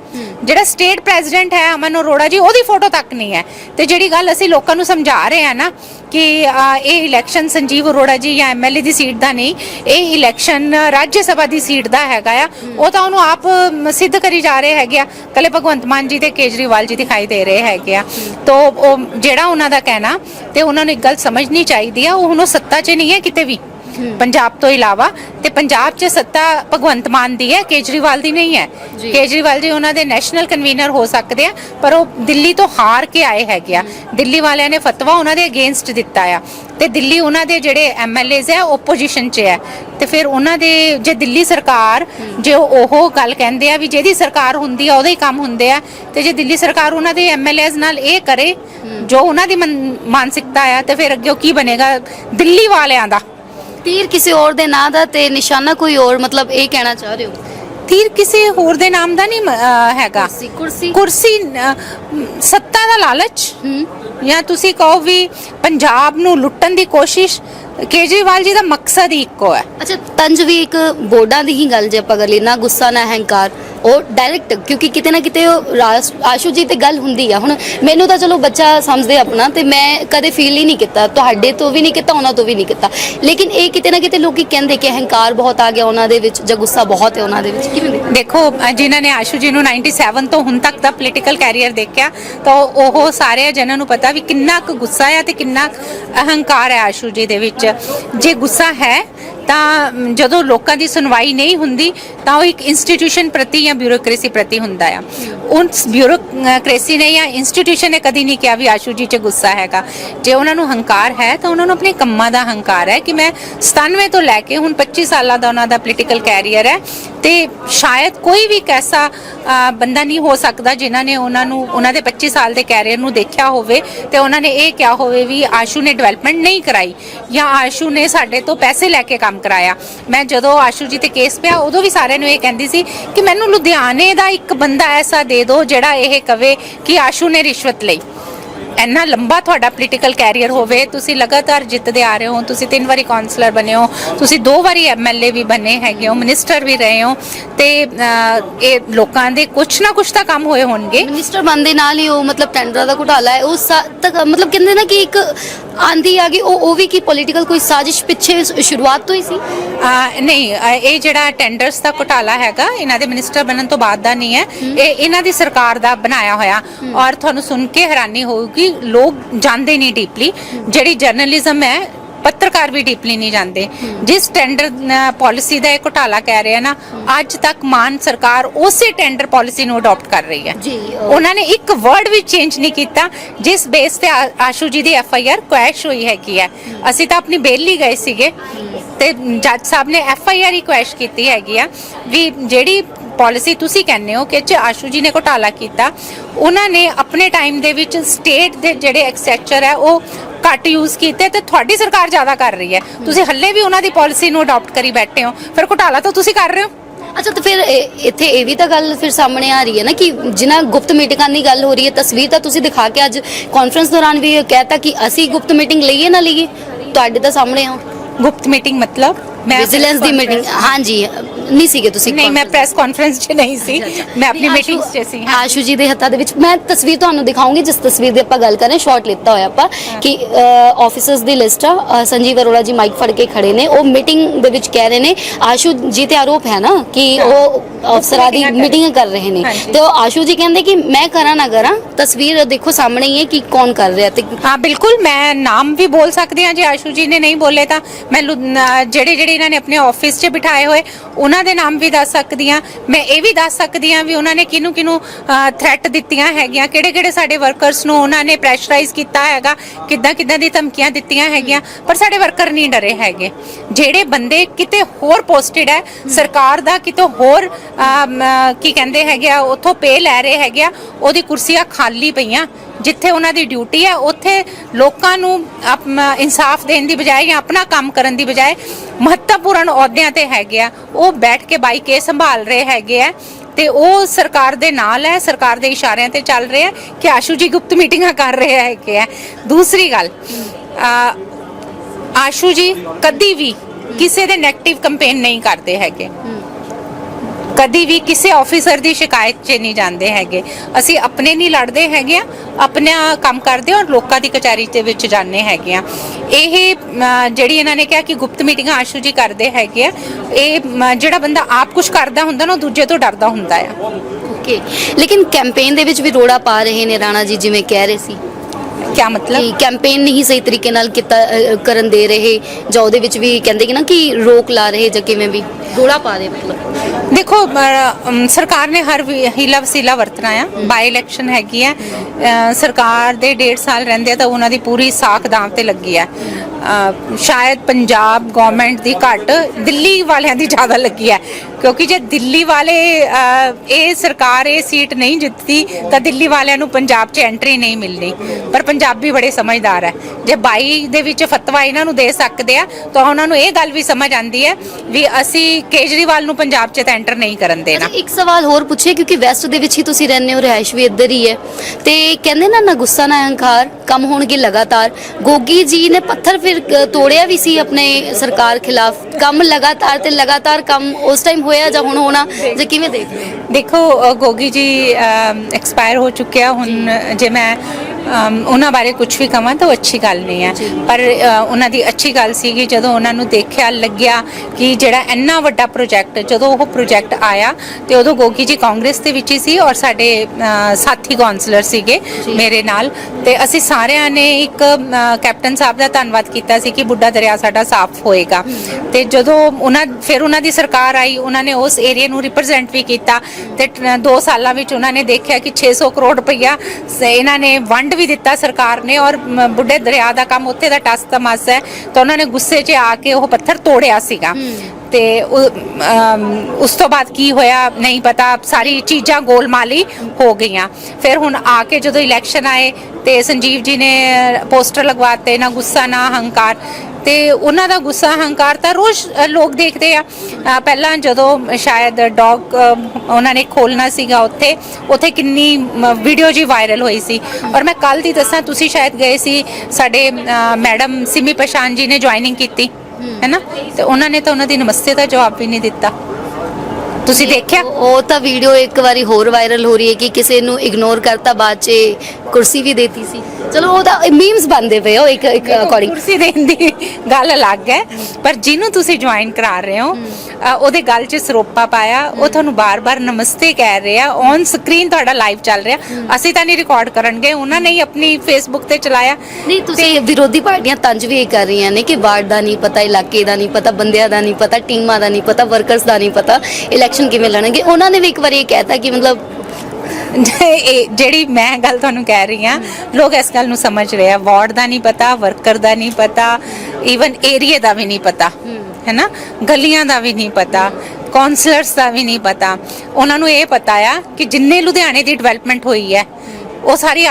ਜਿਹੜਾ ਸਟੇਟ ਪ੍ਰੈਜ਼ੀਡੈਂਟ ਹੈ ਅਮਨ ਅਰੋੜਾ ਜੀ ਉਹਦੀ ਫੋਟੋ ਤੱਕ ਨਹੀਂ ਹੈ। ਤੇ ਜਿਹੜੀ ਗੱਲ ਅਸੀਂ ਲੋਕਾਂ ਨੂੰ ਸਮਝਾ ਰਹੇ ਆ ਨਾ ਕਿ ਇਹ ਇਲੈਕਸ਼ਨ ਸੰਜੀਵ ਅਰੋੜਾ ਜੀ ਜਾਂ ਐਮਐਲਏ ਦੀ ਸੀਟ ਦਾ ਨਹੀਂ, ਇਹ ਇਲੈਕਸ਼ਨ ਰਾਜ ਸਭਾ ਦੀ ਸੀਟ ਦਾ ਹੈਗਾ ਆ। ਉਹ ਤਾਂ ਉਹਨੂੰ ਆਪ ਸਿੱਧ ਕਰੀ ਜਾ ਰਹੇ ਹੈਗੇ ਆ। ਕੱਲੇ ਭਗਵੰਤ ਮਾਨ ਜੀ ਤੇ ਕੇਜਰੀਵਾਲ ਜੀ ਦਿਖਾਈ ਦੇ ਰਹੇ ਹੈਗੇ ਆ। ਤੋ, ਉਹ ਜਿਹੜਾ ਉਹਨਾਂ ਦਾ ਕਹਿਣਾ, ਤੇ ਉਹਨਾਂ ਨੂੰ ਇੱਕ ਗੱਲ ਸਮਝਣੀ ਚਾਹੀਦੀ ਆ, ਉਹ ਹੁਣ ਸੱਤਾ 'ਚ ਨਹੀਂ ਹੈ, ਕਿਤੇ ਵੀ। ਪੰਜਾਬ ਤੋਂ ਇਲਾਵਾ ਤੇ ਪੰਜਾਬ 'ਚ ਸੱਤਾ ਭਗਵੰਤ ਮਾਨ ਦੀ ਹੈ ਕੇਜਰੀਵਾਲ ਦੀ ਨਹੀਂ ਹੈ। ਕੇਜਰੀਵਾਲ ਜੀ ਉਹਨਾਂ ਦੇ ਨੈਸ਼ਨਲ ਕਨਵੀਨਰ ਹੋ ਸਕਦੇ ਆ ਪਰ ਉਹ ਦਿੱਲੀ ਤੋਂ ਹਾਰ ਕੇ ਆਏ ਹੈਗੇ ਆ। ਦਿੱਲੀ ਵਾਲਿਆਂ ਨੇ ਫਤਵਾ ਉਹਨਾਂ ਦੇ ਅਗੇਂਸਟ ਦਿੱਤਾ ਆ। ਤੇ ਦਿੱਲੀ ਉਹਨਾਂ ਦੇ ਜਿਹੜੇ ਐਮਐਲਏਜ਼ ਹੈ ਆਪੋਜੀਸ਼ਨ 'ਚ ਹੈ ਤੇ ਫਿਰ ਉਹਨਾਂ ਦੇ ਜੇ ਦਿੱਲੀ ਸਰਕਾਰ ਜੇ ਉਹ ਗੱਲ ਕਹਿੰਦੇ ਆ ਵੀ ਜਿਹਦੀ ਸਰਕਾਰ ਹੁੰਦੀ ਆ ਉਹਦੇ ਹੀ ਕੰਮ ਹੁੰਦੇ ਆ। ਤੇ ਜੇ ਦਿੱਲੀ ਸਰਕਾਰ ਉਹਨਾਂ ਦੇ ਐਮਐਲਏਜ਼ ਨਾਲ ਇਹ ਕਰੇ ਜੋ ਉਹਨਾਂ ਦੀ ਮਨ- ਮਾਨਸਿਕਤਾ ਆ ਤੇ ਫਿਰ ਅੱਗੇ ਕੀ ਬਣੇਗਾ? ਦਿੱਲੀ ਵਾਲਿਆਂ ਦਾ। ਤੀਰ ਕਿਸੇ ਹੋਰ ਦੇ ਨਾਂ ਦਾ ਤੇ ਨਿਸ਼ਾਨਾ ਕੋਈ ਹੋਰ ਮਤਲਬ ਇਹ ਕਹਿਣਾ ਚਾਹ ਰਹੇ ਹੋ? ਤੀਰ ਕਿਸੇ ਹੋਰ ਦੇ ਨਾਮ ਦਾ ਨਹੀਂ ਅਹ, ਹੈਗਾ। ਕੁਰਸੀ ਕੁਰਸੀ? ਕੁਰਸੀ ਅਹ, ਸੱਤਾ ਦਾ ਲਾਲਚ? ਹੂੰ। ਜਾਂ ਤੁਸੀਂ ਕਹੋ ਵੀ ਪੰਜਾਬ ਨੂੰ ਲੁੱਟਣ ਦੀ ਕੋਸ਼ਿਸ਼ ਕੇਜਰੀਵਾਲ ਜੀ ਦਾ ਮਕਸਦ ਹੀ ਇੱਕੋ ਹੈ। ਅੱਛਾ ਤੰਜ ਵੀ ਇੱਕ ਬੋਰਡਾਂ ਦੀ ਹੀ ਗੱਲ ਜੇ ਆਪਾਂ ਕਰ ਲਈ ਨਾ ਗੁੱਸਾ ਨਾ ਅਹੰਕਾਰ। ਉਹ ਡਾਇਰੈਕਟ ਕਿਉਂਕਿ ਕਿਤੇ ਨਾ ਕਿਤੇ ਉਹ ਰਾਸ- ਆਸ਼ੂ ਜੀ ਤੇ ਗੱਲ ਹੁੰਦੀ ਆ। ਹੁਣ ਮੈਨੂੰ ਤਾਂ ਚਲੋ ਬੱਚਾ ਸਮਝਦੇ ਆਪਣਾ ਤੇ ਮੈਂ ਕਦੇ ਫੀਲ ਹੀ ਨਹੀਂ ਕੀਤਾ। ਤੁਹਾਡੇ ਤੋਂ ਵੀ ਨਹੀਂ ਕੀਤਾ, ਉਹਨਾਂ ਤੋਂ ਵੀ ਨਹੀਂ ਕੀਤਾ। ਲੇਕਿਨ ਇਹ ਕਿਤੇ ਨਾ ਕਿਤੇ ਲੋਕੀ ਕਹਿੰਦੇ ਕਿ ਅਹੰਕਾਰ ਬਹੁਤ ਆ ਗਿਆ ਉਹਨਾਂ ਦੇ ਵਿੱਚ ਜਾਂ ਗੁੱਸਾ ਬਹੁਤ ਹੈ ਉਹਨਾਂ ਦੇ ਵਿੱਚ। ਕਿਵੇਂ ਦੇਖਦੇ ਦੇਖੋ, ਅਹ ਜਿਨ੍ਹਾਂ ਨੇ ਆਸ਼ੂ ਜੀ ਨੂੰ 97 ਤੋਂ ਹੁਣ ਤੱਕ ਦਾ ਪੋਲੀਟੀਕਲ ਕੈਰੀਅਰ ਦੇਖਿਆ, ਤਾਂ ਉਹ ਸਾਰੇ ਜਨਾਂ ਨੂੰ ਪਤਾ ਵੀ ਕਿੰਨਾ ਕੁ ਗੁੱਸਾ ਹੈ ਤੇ ਕਿੰਨਾ ਕੁ ਅਹੰਕਾਰ ਹੈ ਆਸ਼ੂ ਜੀ ਦੇ ਵਿੱਚ। ਜੇ ਗੁੱਸਾ ਹੈ ਤਾਂ ਜਦੋਂ ਲੋਕਾਂ ਦੀ ਸੁਣਵਾਈ ਨਹੀਂ ਹੁੰਦੀ, ਤਾਂ ਉਹ ਇੱਕ ਇੰਸਟੀਟਿਊਸ਼ਨ ਪ੍ਰਤੀ ਜਾਂ ਬਿਊਰੋਕ੍ਰੇਸੀ ਪ੍ਰਤੀ ਹੁੰਦਾ ਆ। ਉਸ ਬਿਊਰੋਕ੍ਰੇਸੀ ਨੇ ਜਾਂ ਇੰਸਟੀਟਿਊਸ਼ਨ ਨੇ ਕਦੀ ਨਹੀਂ ਕਿਹਾ ਵੀ ਆਸ਼ੂ ਜੀ 'ਚ ਗੁੱਸਾ ਹੈਗਾ। ਜੇ ਉਹਨਾਂ ਨੂੰ ਹੰਕਾਰ ਹੈ, ਤਾਂ ਉਹਨਾਂ ਨੂੰ ਆਪਣੇ ਕੰਮਾਂ ਦਾ ਹੰਕਾਰ ਹੈ ਕਿ ਮੈਂ 97 ਤੋਂ ਲੈ ਕੇ ਹੁਣ 25 ਸਾਲਾਂ ਦਾ ਉਹਨਾਂ ਦਾ ਪੋਲੀਟੀਕਲ ਕੈਰੀਅਰ ਹੈ ਤੇ ਸ਼ਾਇਦ ਕੋਈ ਵੀ ਐਸਾ ਬੰਦਾ ਨਹੀਂ ਹੋ ਸਕਦਾ ਜਿਨ੍ਹਾਂ ਨੇ ਉਹਨਾਂ ਨੂੰ, ਉਹਨਾਂ ਦੇ 25 ਸਾਲ ਦੇ ਕੈਰੀਅਰ ਨੂੰ ਦੇਖਿਆ ਹੋਵੇ ਤੇ ਉਹਨਾਂ ਨੇ ਇਹ ਕਿਹਾ ਹੋਵੇ ਵੀ ਆਸ਼ੂ ਨੇ ਡਿਵੈਲਪਮੈਂਟ ਨਹੀਂ ਕਰਾਈ ਜਾਂ ਆਸ਼ੂ ਨੇ ਸਾਡੇ ਤੋਂ ਪੈਸੇ ਲੈ ਕੇ ਕੰਮ ਕਰਾਇਆ। ਮੈਂ ਜਦੋਂ ਆਸ਼ੂ ਜੀ ਤੇ ਕੇਸ ਪਿਆ, ਉਦੋਂ ਵੀ ਸਾਰਿਆਂ ਨੂੰ ਇਹ ਕਹਿੰਦੀ ਸੀ ਕਿ ਮੈਨੂੰ ਲੁਧਿਆਣੇ ਦਾ ਇੱਕ ਬੰਦਾ ਐਸਾ ਦੇ ਦਿਓ ਜਿਹੜਾ ਇਹ ਕਵੇ ਕਿ ਆਸ਼ੂ ਨੇ ਰਿਸ਼ਵਤ ਲਈ। ਇੰਨਾ ਲੰਬਾ ਤੁਹਾਡਾ ਪੋਲੀਟੀਕਲ ਕੈਰੀਅਰ ਹੋਵੇ ਤੁਸੀਂ ਲਗਾਤਾਰ ਜਿੱਤਦੇ ਆ ਰਹੇ ਹੋ ਤੁਸੀਂ ਤਿੰਨ ਵਾਰੀ ਕਾਉਂਸਲਰ ਬਣੇ ਹੋ ਤੁਸੀਂ ਦੋ ਵਾਰੀ ਐਮਐਲਏ ਵੀ ਬਣੇ ਹੈਗੇ ਹੋ ਮਿਨਿਸਟਰ ਵੀ ਰਹੇ ਹੋ ਤੇ ਇਹ ਲੋਕਾਂ ਦੇ ਕੁਛ ਨਾ ਕੁਛ ਤਾਂ ਕੰਮ ਹੋਏ ਹੋਣਗੇ। ਮਿਨਿਸਟਰ ਬੰਦੇ ਨਾਲ ਹੀ ਉਹ ਮਤਲਬ ਟੈਂਡਰਾਂ ਦਾ ਘੁਟਾਲਾ ਹੈ ਉਹ ਤੱਕ ਮਤਲਬ ਕਹਿੰਦੇ ਨਾ ਕਿ ਇੱਕ ਆਂਦੀ ਆ ਗਈ ਉਹ ਉਹ ਵੀ ਕੀ ਪੋਲੀਟੀਕਲ ਕੋਈ ਸਾਜ਼ਿਸ਼ ਪਿੱਛੇ ਸ਼ੁਰੂਆਤ ਤੋਂ ਹੀ ਸੀ? ਨਹੀਂ ਇਹ ਜਿਹੜਾ ਟੈਂਡਰਸ ਦਾ ਘੁਟਾਲਾ ਹੈਗਾ ਇਹਨਾਂ ਦੇ ਮਿਨਿਸਟਰ ਬਣਨ ਤੋਂ ਬਾਅਦ ਦਾ ਨਹੀਂ ਹੈ। ਇਹ ਇਹਨਾਂ ਦੀ ਸਰਕਾਰ ਦਾ ਬਣਾਇਆ ਹੋਇਆ। ਔਰ ਤੁਹਾਨੂੰ ਸੁਣ ਕੇ ਹੈਰਾਨੀ ਹੋਊਗੀ ਲੋਕ ਜਾਣਦੇ ਨਹੀਂ ਡੀਪਲੀ ਜਿਹੜੀ ਜਰਨਲਿਜ਼ਮ ਹੈ ਪੱਤਰਕਾਰ ਵੀ ਡੀਪਲੀ ਨਹੀਂ ਜਾਂਦੇ। ਜਿਸ ਟੈਂਡਰ ਪਾਲਿਸੀ ਦਾ ਇਹ ਘੁਟਾਲਾ ਕਹਿ ਰਹੇ ਨਾ ਅੱਜ ਤੱਕ ਮਾਨ ਸਰਕਾਰ ਉਸੇ ਟੈਂਡਰ ਪਾਲਿਸੀ ਨੂੰ ਅਡਾਪਟ ਕਰ ਰਹੀ ਹੈ। ਜੀ ਉਹਨਾਂ ਨੇ ਇੱਕ ਵਰਡ ਵੀ ਚੇਂਜ ਨਹੀਂ ਕੀਤਾ ਜਿਸ ਬੇਸ ਤੇ ਆਸ਼ੂ ਜੀ ਦੀ ਐਫ ਆਈ ਆਰ ਕੁਐਸ਼ ਹੋਈ ਹੈਗੀ ਹੈ। ਅਸੀਂ ਤਾਂ ਆਪਣੀ ਬੇਲ ਲਈ ਗਏ ਸੀਗੇ। ਤੇ ਜੱਜ ਸਾਹਿਬ ਨੇ ਐਫ ਆਈ ਆਰ ਹੀ ਕੁਐਸ਼ ਕੀਤੀ ਹੈਗੀ ਆ। ਵੀ ਜਿਹੜੀ ਪਾਲਿਸੀ ਤੁਸੀਂ ਕਹਿੰਦੇ ਹੋ ਕਿ 'ਚ ਆਸ਼ੂ ਜੀ ਨੇ ਘੁਟਾਲਾ ਕੀਤਾ। ਉਹਨਾਂ ਨੇ ਆਪਣੇ ਟਾਈਮ ਦੇ ਵਿੱਚ ਸਟੇਟ ਦੇ ਜਿਹੜੇ ਐਕਸੈਕਚਰ ਹੈ ਉਹ ਘੱਟ ਯੂਜ਼ ਕੀਤੇ ਤੇ ਤੁਹਾਡੀ ਸਰਕਾਰ ਜ਼ਿਆਦਾ ਕਰ ਰਹੀ ਹੈ। ਤੁਸੀਂ ਹੱਲੇ ਵੀ ਉਹਨਾਂ ਦੀ ਪਾਲਿਸੀ ਨੂੰ ਅਡਾਪਟ ਕਰੀ ਬੈਠੇ ਹੋ। ਫਿਰ ਘੁਟਾਲਾ ਤਾਂ ਤੁਸੀਂ ਕਰ ਰਹੇ ਹੋ? ਅੱਛਾ ਤਾਂ ਫਿਰ ਇਹ- ਇੱਥੇ ਇਹ ਵੀ ਤਾਂ ਗੱਲ ਫਿਰ ਸਾਹਮਣੇ ਆ ਰਹੀ ਹੈ ਨਾ ਕਿ ਜਿਨ੍ਹਾਂ ਗੁਪਤ ਮੀਟਿੰਗਾਂ ਦੀ ਗੱਲ ਹੋ ਰਹੀ ਹੈ ਤਸਵੀਰ ਤਾਂ ਤੁਸੀਂ ਦਿਖਾ ਕੇ ਅੱਜ ਕਾਨਫਰੰਸ ਦੌਰਾਨ ਵੀ ਇਹ ਕਹਿਤਾ ਕਿ ਅਸੀਂ ਗੁਪਤ ਮੀਟਿੰਗ ਲਈਏ ਨਾ ਲਈਏ। ਤੁਹਾਡੇ ਤਾਂ ਸਾਹਮਣੇ ਆ। ਗੁਪਤ ਮੀਟਿੰਗ ਮਤਲਬ? ਵਿਜੀਲੈਂਸ ਦੀ ਮੀਟਿੰਗ ਹਾਂਜੀ ਨਹੀਂ ਸੀਗੇ ਤੁਸੀਂ ਨਹੀਂ ਮੈਂ ਪ੍ਰੈਸ ਕਾਨਫਰੈਂਸ 'ਚ ਨਹੀਂ ਸੀ। ਮੈਂ ਆਪਣੀ ਆਸ਼ੂ- 'ਚ ਸੀ ਆਸ਼ੂ ਜੀ ਦੇ ਹੱਥਾਂ ਦੇ ਵਿੱਚ ਮੈਂ ਤਸਵੀਰ ਤੁਹਾਨੂੰ ਦਿਖਾਉਂਗੀ ਜਿਸ ਤਸਵੀਰ ਦੀ ਆਪਾਂ ਗੱਲ ਕਰ ਰਹੇ ਸ਼ਾਰਟ ਲਿੱਤਾ ਹੋਇਆ ਆਪਾਂ ਕਿ ਆਫੀਸਰਸ ਦੀ ਲਿਸਟ ਆ ਸੰਜੀਵ ਅਰੋੜਾ ਜੀ ਮਾਈਕ ਫੜ ਕੇ ਖੜੇ ਨੇ ਉਹ ਮੀਟਿੰਗ ਦੇ ਵਿੱਚ ਕਹਿ ਰਹੇ ਨੇ ਆਸ਼ੂ ਜੀ ਤੇ ਆਰੋਪ ਹੈ ਨਾ ਕਿ ਉਹ ਅਫਸਰਾਂ ਦੀ ਮੀਟਿੰਗਾਂ ਕਰ- ਮੀਟਿੰਗ ਰਹੇ ਨੇ। ਤੇ ਉਹ ਆਸ਼ੂ ਜੀ ਕਹਿੰਦੇ ਕਿ ਮੈਂ ਕਰਾਂ ਨਾ ਕਰਾਂ ਤਸਵੀਰ ਦੇਖੋ ਸਾਹਮਣੇ ਹੀ ਹੈ ਕਿ ਕੌਣ ਕਰ ਰਿਹਾ ਤੇ ਹਾਂ ਬਿਲਕੁਲ ਮੈਂ ਨਾਮ ਵੀ ਬੋਲ ਸਕਦੀ ਹਾਂ ਜੇ ਆਸ਼ੂ ਜੀ ਨੇ ਨਹੀਂ ਬੋਲੇ ਤਾਂ ਮੈਂ ਨ- ਜਿਹੜੇ ਜਿਹੜੇ ਇਹਨਾਂ ਨੇ ਆਪਣੇ ਆਫਿਸ 'ਚ ਬਿਠਾਏ ਹੋਏ, ਉਹਨਾਂ ਦੇ ਨਾਮ ਵੀ ਦੱਸ ਸਕਦੀ ਹਾਂ। ਮੈਂ ਇਹ ਵੀ ਦੱਸ ਸਕਦੀ ਹਾਂ ਵੀ ਉਹਨਾਂ ਨੇ ਕਿਹਨੂੰ ਕਿਹਨੂੰ ਥ੍ਰੈਟ ਦਿੱਤੀਆਂ ਹੈਗੀਆਂ ਕਿਹੜੇ ਕਿਹੜੇ ਸਾਡੇ ਵਰਕਰਸ ਨੂੰ ਉਹਨਾਂ ਨੇ ਪ੍ਰੈਸ਼ਰਾਈਜ਼ ਕੀਤਾ ਹੈਗਾ ਕਿੱਦਾਂ ਕਿੱਦਾਂ ਦੀ ਧਮਕੀਆਂ ਦਿੱਤੀਆਂ ਹੈਗੀਆਂ, ਪਰ ਸਾਡੇ ਵਰਕਰ ਨਹੀਂ ਡਰੇ ਹੈਗੇ। ਜਿਹੜੇ ਬੰਦੇ ਕਿਤੇ ਹੋਰ ਪੋਸਟਡ ਹੈ, ਸਰਕਾਰ ਦਾ ਕਿਤੇ ਹੋਰ ਕੀ ਕਹਿੰਦੇ ਹੈਗੇ ਆ, ਉੱਥੋਂ ਪੇ ਲੈ ਰਹੇ ਹੈਗੇ ਆ, ਉਹਦੀ ਕੁਰਸੀਆਂ ਖਾਲੀ ਪਈਆਂ। ਜਿੱਥੇ ਉਹਨਾਂ ਦੀ ਡਿਊਟੀ ਹੈ, ਉੱਥੇ ਲੋਕਾਂ ਨੂੰ ਇਨਸਾਫ ਦੇਣ ਦੀ ਬਜਾਏ ਜਾਂ ਆਪਣਾ ਕੰਮ ਕਰਨ ਦੀ ਬਜਾਏ ਮਹੱਤਵਪੂਰਨ ਅਹੁਦਿਆਂ ਤੇ ਹੈਗੇ ਆ। ਉਹ ਬੈਠ ਕੇ ਬਾਈ ਕੇ ਸੰਭਾਲ ਰਹੇ ਹੈਗੇ ਆ ਤੇ ਉਹ ਸਰਕਾਰ ਦੇ ਨਾਲ ਹੈ, ਸਰਕਾਰ ਦੇ ਇਸ਼ਾਰਿਆਂ ਤੇ ਚੱਲ ਰਹੇ ਆ ਕਿ ਆਸ਼ੂ ਜੀ ਗੁਪਤ ਮੀਟਿੰਗਾਂ ਕਰ ਰਹੇ ਹੈਗੇ ਹੈ ਦੂਸਰੀ ਗੱਲ ਆਸ਼ੂ ਜੀ ਕਦੀ ਵੀ ਕਿਸੇ ਦੇ ਨੈਗੇਟਿਵ ਕੰਪੇਨ ਨਹੀਂ ਕਰਦੇ ਹੈਗੇ। ਕਦੀ ਵੀ ਕਿਸੇ ਆਫੀਸਰ ਦੀ ਸ਼ਿਕਾਇਤ 'ਚ ਨਹੀਂ ਜਾਂਦੇ ਹੈਗੇ। ਅਸੀਂ ਆਪਣੇ ਨਹੀਂ ਲੜਦੇ ਹੈਗੇ ਆ ਆਪਣਾ ਕੰਮ ਕਰਦੇ ਔਰ ਲੋਕਾਂ ਦੀ ਕਚਹਿਰੀ ਦੇ ਵਿੱਚ ਜਾਂਦੇ ਹੈਗੇ ਆ ਇਹ ਜਿਹੜੀ ਇਹਨਾਂ ਨੇ ਕਿਹਾ ਕਿ ਗੁਪਤ ਮੀਟਿੰਗਾਂ ਆਸ਼ੂ ਜੀ ਕਰਦੇ ਹੈਗੇ ਆ, ਇਹ ਜਿਹੜਾ ਬੰਦਾ ਆਪ ਕੁਝ ਕਰਦਾ ਹੁੰਦਾ ਨਾ, ਉਹ ਦੂਜੇ ਤੋਂ ਡਰਦਾ ਹੁੰਦਾ ਆ। ਓਕੇ ਲੇਕਿਨ ਕੈਂਪੇਨ ਦੇ ਵਿੱਚ ਵੀ ਰੋੜਾ ਪਾ ਰਹੇ ਨੇ ਰਾਣਾ ਜੀ, ਜਿਵੇਂ ਕਹਿ ਰਹੇ ਸੀ। ਕੀ ਮਤਲਬ? ਕਿ ਕੈਂਪੇਨ ਨਹੀਂ ਸਹੀ ਤਰੀਕੇ ਨਾਲ ਕੀਤਾ ਅ, ਕਰਨ ਦੇ ਰਹੇ ਜਾਂ ਉਹਦੇ ਵਿੱਚ ਵੀ ਕਹਿੰਦੇ ਕਿ ਨਾ ਕਿ ਰੋਕ ਲਾ ਰਹੇ ਜਾਂ ਕਿਵੇਂ ਵੀ। ਰੋੜਾ ਪਾ ਰਹੇ ਮਤਲਬ। ਦੇਖੋ ਅ, ਅਮ, ਸਰਕਾਰ ਨੇ ਹਰ ਵੀ- ਹੀਲਾ ਵਸੀਲਾ ਵਰਤਣਾ ਆ। ਬਾਈ ਇਲੈਕਸ਼ਨ ਹੈਗੀ ਆ। ਅ, ਸਰਕਾਰ ਦੇ 1.5 ਸਾਲ ਰਹਿੰਦੇ ਆ ਤਾਂ ਉਹਨਾਂ ਦੀ ਪੂਰੀ ਸਾਖ ਦਾਂਵ ਤੇ ਲੱਗੀ ਆ। ਅ, ਸ਼ਾਇਦ ਪੰਜਾਬ ਗਵਰਨਮੈਂਟ ਦੀ ਘੱਟ ਦਿੱਲੀ ਵਾਲਿਆਂ ਦੀ ਜ਼ਿਆਦਾ ਲੱਗੀ ਹੈ ਕਿਉਂਕਿ ਜੇ ਦਿੱਲੀ ਵਾਲੇ ਇਹ ਸਰਕਾਰ ਇਹ ਸੀਟ ਨਹੀਂ ਜਿੱਤਦੀ, ਤਾਂ ਦਿੱਲੀ ਵਾਲਿਆਂ ਨੂੰ ਪੰਜਾਬ 'ਚ ਐਂਟਰੀ ਨਹੀਂ ਮਿਲਣੀ। ਪਰ ਪੰਜਾਬੀ ਬੜੇ ਸਮਝਦਾਰ ਹੈ। ਜੇ 22 ਦੇ ਵਿੱਚ ਫਤਵਾ ਇਹਨਾਂ ਨੂੰ ਦੇ ਸਕਦੇ ਆ, ਤਾਂ ਉਹਨਾਂ ਨੂੰ ਇਹ ਗੱਲ ਵੀ ਸਮਝ ਆਂਦੀ ਹੈ ਵੀ ਅਸੀਂ ਕੇਜਰੀਵਾਲ ਨੂੰ ਪੰਜਾਬ 'ਚ ਤਾਂ ਐਂਟਰ ਨਹੀਂ ਕਰਨ ਦੇਣਾ। ਇੱਕ ਸਵਾਲ ਹੋਰ ਪੁੱਛੇ ਕਿਉਂਕਿ ਵੈਸਟ ਦੇ ਵਿੱਚ ਹੀ ਤੁਸੀਂ ਰਹਿੰਦੇ ਹੋ, ਰਿਹਾਇਸ਼ ਵੀ ਇੱਧਰ ਹੀ ਹੈ। ਤੇ ਕਹਿੰਦੇ ਨਾ ਨਾ ਗੁੱਸਾ, ਨਾ ਅਹੰਕਾਰ, ਕੰਮ ਹੋਣਗੇ ਲਗਾਤਾਰ। ਗੋਗੀ ਜੀ ਨੇ ਪੱਥਰ ਫਿਰ ਤੋੜਿਆ ਵੀ ਸੀ ਆਪਣੇ ਸਰਕਾਰ ਖਿਲਾਫ। ਕੰਮ ਲਗਾਤਾਰ ਤੇ ਲਗਾਤਾਰ ਕੰਮ ਉਸ ਟਾਈਮ ਹੋਇਆ ਜਾਂ ਹੁਣ ਹੋਣਾ ਜਾਂ ਕਿਵੇਂ ਦੇਖ ਹੋ? ਦੇਖੋ ਅ, ਗੋਗੀ ਜੀ ਐਕਸਪਾਇਰ ਹੋ ਚੁੱਕਿਆ ਹੁਣ ਜੇ ਮੈਂ ਉਹਨਾਂ ਬਾਰੇ ਕੁਝ ਵੀ ਕਹਾਂ ਤਾਂ ਉਹ ਅੱਛੀ ਗੱਲ ਨਹੀਂ ਹੈ। ਪਰ ਉਹਨਾਂ ਦੀ ਅੱਛੀ ਗੱਲ ਸੀ ਕਿ ਜਦੋਂ ਉਹਨਾਂ ਨੂੰ ਦੇਖਿਆ ਲੱਗਿਆ ਕਿ ਜਿਹੜਾ ਇੰਨਾ ਵੱਡਾ ਪ੍ਰੋਜੈਕਟ ਜਦੋਂ ਉਹ ਪ੍ਰੋਜੈਕਟ ਆਇਆ ਤੇ ਉਦੋਂ ਗੋਗੀ ਜੀ ਕਾਂਗਰਸ ਦੇ ਵਿੱਚ ਹੀ ਸੀ ਔਰ ਸਾਡੇ ਸਾਥੀ ਕਾਉਂਸਲਰ ਸੀਗੇ ਮੇਰੇ ਨਾਲ। ਤੇ ਅਸੀਂ ਸਾਰਿਆਂ ਨੇ ਇੱਕ ਕੈਪਟਨ ਸਾਹਿਬ ਦਾ ਧੰਨਵਾਦ ਕੀਤਾ ਸੀ ਕਿ ਬੁੱਢਾ ਦਰਿਆ ਸਾਡਾ ਸਾਫ਼ ਹੋਏਗਾ। ਤੇ ਜਦੋਂ ਉਹਨਾਂ ਫਿਰ ਉਹਨਾਂ ਦੀ ਸਰਕਾਰ ਆਈ ਉਹਨਾਂ ਨੇ ਉਸ ਏਰੀਆ ਨੂੰ ਰਿਪਰੈਜ਼ੈਂਟ ਵੀ ਕੀਤਾ। ਤੇ 2 ਸਾਲਾਂ ਵਿੱਚ ਉਹਨਾਂ ਨੇ ਦੇਖਿਆ ਕਿ 600 ਕਰੋੜ ਰੁਪਈਆ ਸ- ਇਹਨਾਂ ਨੇ ਵੰਡ ਵੀ ਦਿੱਤਾ ਸਰਕਾਰ ਨੇ ਔਰ ਮ- ਬੁੱਢੇ ਦਰਿਆ ਦਾ ਕੰਮ, ਉੱਥੇ ਦਾ ਟਸ ਤਮਸ ਹੈ। ਤਾਂ ਉਹਨਾਂ ਨੇ ਗੁੱਸੇ 'ਚ ਆ ਕੇ ਉਹ ਪੱਥਰ ਤੋੜਿਆ ਸੀਗਾ। ਤੇ ਉਸ ਤੋਂ ਬਾਅਦ ਕੀ ਹੋਇਆ ਨਹੀਂ ਪਤਾ, ਸਾਰੀ ਚੀਜ਼ਾਂ ਗੋਲਮਾਲੀ ਹੋ ਗਈਆਂ। ਫਿਰ ਹੁਣ ਆ ਕੇ ਜਦੋਂ ਇਲੈਕਸ਼ਨ ਆਏ ਤੇ ਸੰਜੀਵ ਜੀ ਨੇ ਪੋਸਟਰ ਲਗਵਾਤੇ, ਨਾ ਗੁੱਸਾ, ਨਾ ਹੰਕਾਰ। ਤੇ ਉਹਨਾਂ ਦਾ ਗੁੱਸਾ, ਹੰਕਾਰ ਤਾਂ ਰੋਜ਼ ਲੋਕ ਦੇਖਦੇ ਆ। ਪਹਿਲਾਂ ਜਦੋਂ ਸ਼ਾਇਦ ਡੌਗ ਉਹਨਾਂ ਨੇ ਖੋਲਣਾ ਸੀਗਾ ਉੱਥੇ ਉੱਥੇ ਕਿੰਨੀ ਵੀਡੀਓ ਜੀ ਵਾਇਰਲ ਹੋਈ ਸੀ। ਔਰ ਮੈਂ ਕੱਲ ਦੀ ਦੱਸਾਂ, ਤੁਸੀਂ ਸ਼ਾਇਦ ਗਏ ਸੀ, ਸਾਡੇ ਮੈਡਮ ਸਿਮੀ ਪਛਾਨ ਜੀ ਨੇ ਜੁਆਇਨਿੰਗ ਕੀਤੀ। ਹੈ ਤੇ ਉਹਨਾਂ ਨੇ ਤਾਂ ਉਹਨਾਂ ਦੀ ਨਮਸਤੇ ਦਾ ਜਵਾਬ ਵੀ ਨਹੀਂ ਦਿੱਤਾ। ਤੁਸੀਂ ਦੇਖਿਆ? ਉਹ ਉਹ ਤਾਂ ਵੀਡੀਓ ਇੱਕ ਵਾਰੀ ਹੋਰ ਵਾਇਰਲ ਹੋ ਰਹੀ ਹੈ ਕਿ ਕਿਸੇ ਨੂੰ ਇਗਨੋਰ ਕਰਤਾ ਬਾਅਦ 'ਚ ਕੁਰਸੀ ਵੀ ਦੇਤੀ ਸੀ। ਚਲੋ ਉਹ ਤਾਂ ਮੀਮਸ ਬਣਦੇ ਪਏ ਹੋ ਇੱਕ ਇੱਕ ਅਕੋਰਡਿੰਗ ਕੁਰਸੀ ਦੇਣ ਦੀ ਗੱਲ ਅਲੱਗ ਹੈ ਪਰ ਜਿਹਨੂੰ ਤੁਸੀਂ ਜੁਆਇਨ ਕਰਾ ਰਹੇ ਹੋ ਅ, ਉਹਦੇ ਗੱਲ 'ਚ ਸਰੋਪਾ ਪਾਇਆ ਉਹ ਤੁਹਾਨੂੰ ਬਾਰ-ਬਾਰ ਨਮਸਤੇ ਕਹਿ ਰਹੇ ਔਨ ਸਕਰੀਨ ਤੁਹਾਡਾ ਲਾਈਵ ਚੱਲ ਰਿਹਾ। ਅਸੀਂ ਤਾਂ ਨਹੀਂ ਰਿਕਾਰਡ ਕਰਨਗੇ ਉਹਨਾਂ ਨੇ ਹੀ ਆਪਣੀ ਫੇਸਬੁੱਕ ਤੇ ਚਲਾਇਆ। ਨਹੀਂ ਤੁਸੀਂ ਵਿਰੋਧੀ ਪਾਰਟੀਆਂ ਤੰਜ ਵੀ ਇਹ ਕਰ ਰਹੀਆਂ ਨੇ ਕਿ ਵਾਰਡ ਦਾ ਨਹੀਂ ਪਤਾ ਇਲਾਕੇ ਦਾ ਨਹੀਂ ਪਤਾ ਬੰਦਿਆਂ ਦਾ ਨਹੀਂ ਪਤਾ ਟੀਮਾਂ ਦਾ ਨਹੀਂ ਪਤਾ ਵਰਕਰਸ ਦਾ ਨਹੀਂ ਪਤਾ ਇਲੈਕਸ਼ਨ ਕਿਵੇਂ ਲੜਨਗੇ? ਉਹਨਾਂ ਨੇ ਵੀ ਇੱਕ ਵਾਰੀ ਇਹ ਕਹਿਤਾ ਕਿ ਮਤਲਬ ਇਹ ਜਿਹੜੀ ਮੈਂ ਗੱਲ ਤੁਹਾਨੂੰ ਕਹਿ ਰਹੀ ਹਾਂ ਲੋਕ ਇਸ ਗੱਲ ਨੂੰ ਸਮਝ ਰਹੇ ਆ। ਵਾਰਡ ਦਾ ਨਹੀਂ ਪਤਾ ਵਰਕਰ ਦਾ ਨਹੀਂ ਪਤਾ ਈਵਨ ਏਰੀਆ ਦਾ ਵੀ ਨਹੀਂ ਪਤਾ ਹੈ। ਨਾ ਗਲੀਆਂ ਦਾ ਵੀ ਨਹੀਂ ਪਤਾ ਕਾਉਂਸਲਰਸ ਦਾ ਵੀ ਨਹੀਂ ਪਤਾ। ਉਹਨਾਂ ਨੂੰ ਇਹ ਪਤਾ ਆ ਕਿ ਜਿੰਨੇ ਲੁਧਿਆਣੇ ਦੀ ਡਿਵੈਲਪਮੈਂਟ ਹੋਈ ਹੈ ਉਹ ਸਾਰੀ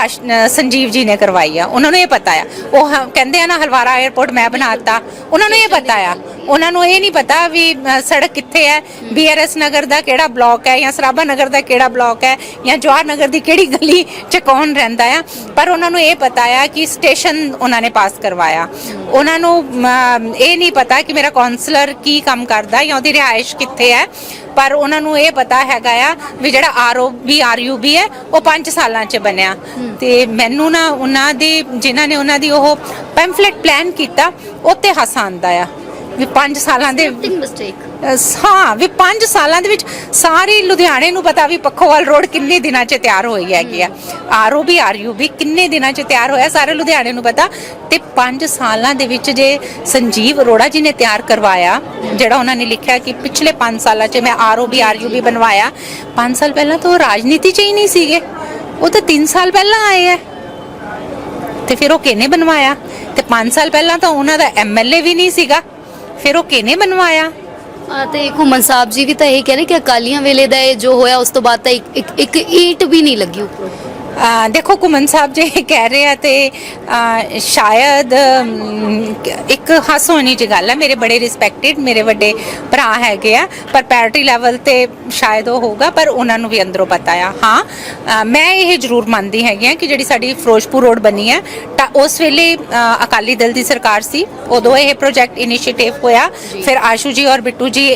ਸੰਜੀਵ ਜੀ ਨੇ ਕਰਵਾਈ ਆ। ਉਹਨਾਂ ਨੂੰ ਇਹ ਪਤਾ ਆ। ਉਹ ਕਹਿੰਦੇ ਆ ਨਾ ਹਲਵਾਰਾ 에ਅਰਪੋਰਟ ਮੈਂ ਬਣਾਤਾ। ਉਹਨਾਂ ਨੂੰ ਇਹ ਪਤਾ ਆ ਉਹਨਾਂ ਨੂੰ ਇਹ ਨਹੀਂ ਪਤਾ ਵੀ ਅ, ਸੜਕ ਕਿੱਥੇ ਹੈ ਬੀਆਰਐਸ ਨਗਰ ਦਾ ਕਿਹੜਾ ਬਲਾਕ ਹੈ ਜਾਂ ਸਰਾਭਾ ਨਗਰ ਦਾ ਕਿਹੜਾ ਬਲਾਕ ਹੈ ਜਾਂ ਜਵਾਹਰ ਨਗਰ ਦੀ ਕਿਹੜੀ ਗਲੀ 'ਚ ਕੌਣ ਰਹਿੰਦਾ ਆ। ਪਰ ਉਹਨਾਂ ਨੂੰ ਇਹ ਪਤਾ ਆ ਕਿ ਸਟੇਸ਼ਨ ਉਹਨਾਂ ਨੇ ਪਾਸ ਕਰਵਾਇਆ। ਉਹਨਾਂ ਨੂੰ ਇਹ ਨਹੀਂ ਪਤਾ ਕਿ ਮੇਰਾ ਕਾਉਂਸਲਰ ਕੀ ਕੰਮ ਕਰਦਾ ਜਾਂ ਉਹਦੀ ਰਿਹਾਇਸ਼ ਕਿੱਥੇ ਹੈ। ਪਰ ਉਹਨਾਂ ਨੂੰ ਇਹ ਪਤਾ ਹੈਗਾ ਆ ਵੀ ਜਿਹੜਾ ਆਰਓਬੀ ਆਰਯੂਬੀ ਹੈ ਉਹ 5 ਸਾਲਾਂ 'ਚ ਬਣਿਆ। ਤੇ ਮੈਨੂੰ ਨਾ ਉਹਨਾਂ ਦੇ ਜਿਨ੍ਹਾਂ ਨੇ ਉਹਨਾਂ ਦੀ ਉਹ ਪੈਂਫਲੇਟ ਪਲਾਨ ਕੀਤਾ ਉਹ ਤੇ ਹਾਸਾ ਆਉਂਦਾ ਆ। ਵੀ 5 ਸਾਲਾਂ ਦੇ ਮਿਸਟੇਕ ਹਾਂ ਵੀ 5 ਸਾਲਾਂ ਦੇ ਵਿੱਚ ਸਾਰੀ ਲੁਧਿਆਣੇ ਨੂੰ ਪਤਾ ਵੀ ਪੱਖੋਵਾਲ ਰੋਡ ਕਿੰਨੇ ਦਿਨਾਂ 'ਚ ਤਿਆਰ ਹੋਈ ਹੈਗੀ ਆ। ਆਰਓ ਵੀ ਆਰਯੂ ਵੀ ਕਿੰਨੇ ਦਿਨਾਂ 'ਚ ਤਿਆਰ ਹੋਇਆ ਸਾਰੇ ਲੁਧਿਆਣੇ ਨੂੰ ਪਤਾ। ਤੇ 5 ਸਾਲਾਂ ਦੇ ਵਿੱਚ ਜੇ ਸੰਜੀਵ ਅਰੋੜਾ ਜੀ ਨੇ ਤਿਆਰ ਕਰਵਾਇਆ ਜਿਹੜਾ ਉਹਨਾਂ ਨੇ ਲਿਖਿਆ ਕਿ ਪਿਛਲੇ 5 ਸਾਲਾਂ 'ਚ ਮੈਂ ਆਰਓ ਵੀ ਆਰਯੂ ਵੀ ਬਣਵਾਇਆ 5 ਸਾਲ ਪਹਿਲਾਂ ਤਾਂ ਉਹ ਰਾਜਨੀਤੀ 'ਚ ਹੀ ਨਹੀਂ ਸੀਗੇ। ਉਹ ਤਾਂ 3 ਸਾਲ ਪਹਿਲਾਂ ਆਏ ਆ। ਤੇ ਫਿਰ ਉਹ ਕਿਹਨੇ ਬਣਵਾਇਆ? ਤੇ 5 ਸਾਲ ਪਹਿਲਾਂ ਤਾਂ ਉਹਨਾਂ ਦਾ ਐਮਐਲਏ ਵੀ ਨਹੀਂ ਸੀਗਾ। ਫਿਰ ਉਹ ਕਿਹਨੇ ਬਣਵਾਇਆ? ਅ, ਤੇ ਘੁੰਮਣ ਸਾਹਿਬ ਜੀ ਵੀ ਤਾਂ ਇਹ ਕਹਿ ਕਿ ਅਕਾਲੀਆਂ ਵੇਲੇ ਦਾ ਇਹ ਜੋ ਹੋਇਆ ਉਸ ਤੋਂ ਬਾਅਦ ਤਾਂ ਇੱਕ ਇੱਕ- ਇੱਕ ਈਟ ਵੀ ਨਹੀਂ ਲੱਗੀ ਉੱਪਰ। ਦੇਖੋ ਕੁਮਨ ਸਾਹਿਬ ਜੇ ਕਹਿ ਰਹੇ ਆ ਤੇ ਸ਼ਾਇਦ ਇੱਕ ਹਾਸੋਣੀ ਚ ਗੱਲ ਹੈ ਮੇਰੇ ਬੜੇ ਰਿਸਪੈਕਟਡ ਮੇਰੇ ਵੱਡੇ ਭਰਾ ਹੈਗੇ ਆ ਪਰ ਪੈਰਿਟੀ ਲੈਵਲ ਤੇ ਸ਼ਾਇਦ ਉਹ ਹੋਊਗਾ ਪਰ ਉਹਨਾਂ ਨੂੰ ਵੀ ਅੰਦਰੋਂ ਪਤਾ ਆ। ਹਾਂ ਮੈਂ ਇਹ ਜ਼ਰੂਰ ਮੰਨਦੀ ਹੈਗੀ ਆ ਕਿ ਜਿਹੜੀ ਸਾਡੀ ਫਿਰੋਜ਼ਪੁਰ ਰੋਡ ਬਣੀ ਹੈ ਤਾਂ ਉਸ ਵੇਲੇ ਅਕਾਲੀ ਦਲ ਦੀ ਸਰਕਾਰ ਸੀ। ਉਦੋਂ ਇਹ ਪ੍ਰੋਜੈਕਟ ਇਨੀਸ਼ੀਏਟਿਵ ਹੋਇਆ। ਫਿਰ ਆਸ਼ੂ ਜੀ ਔਰ ਬਿੱਟੂ ਜੀ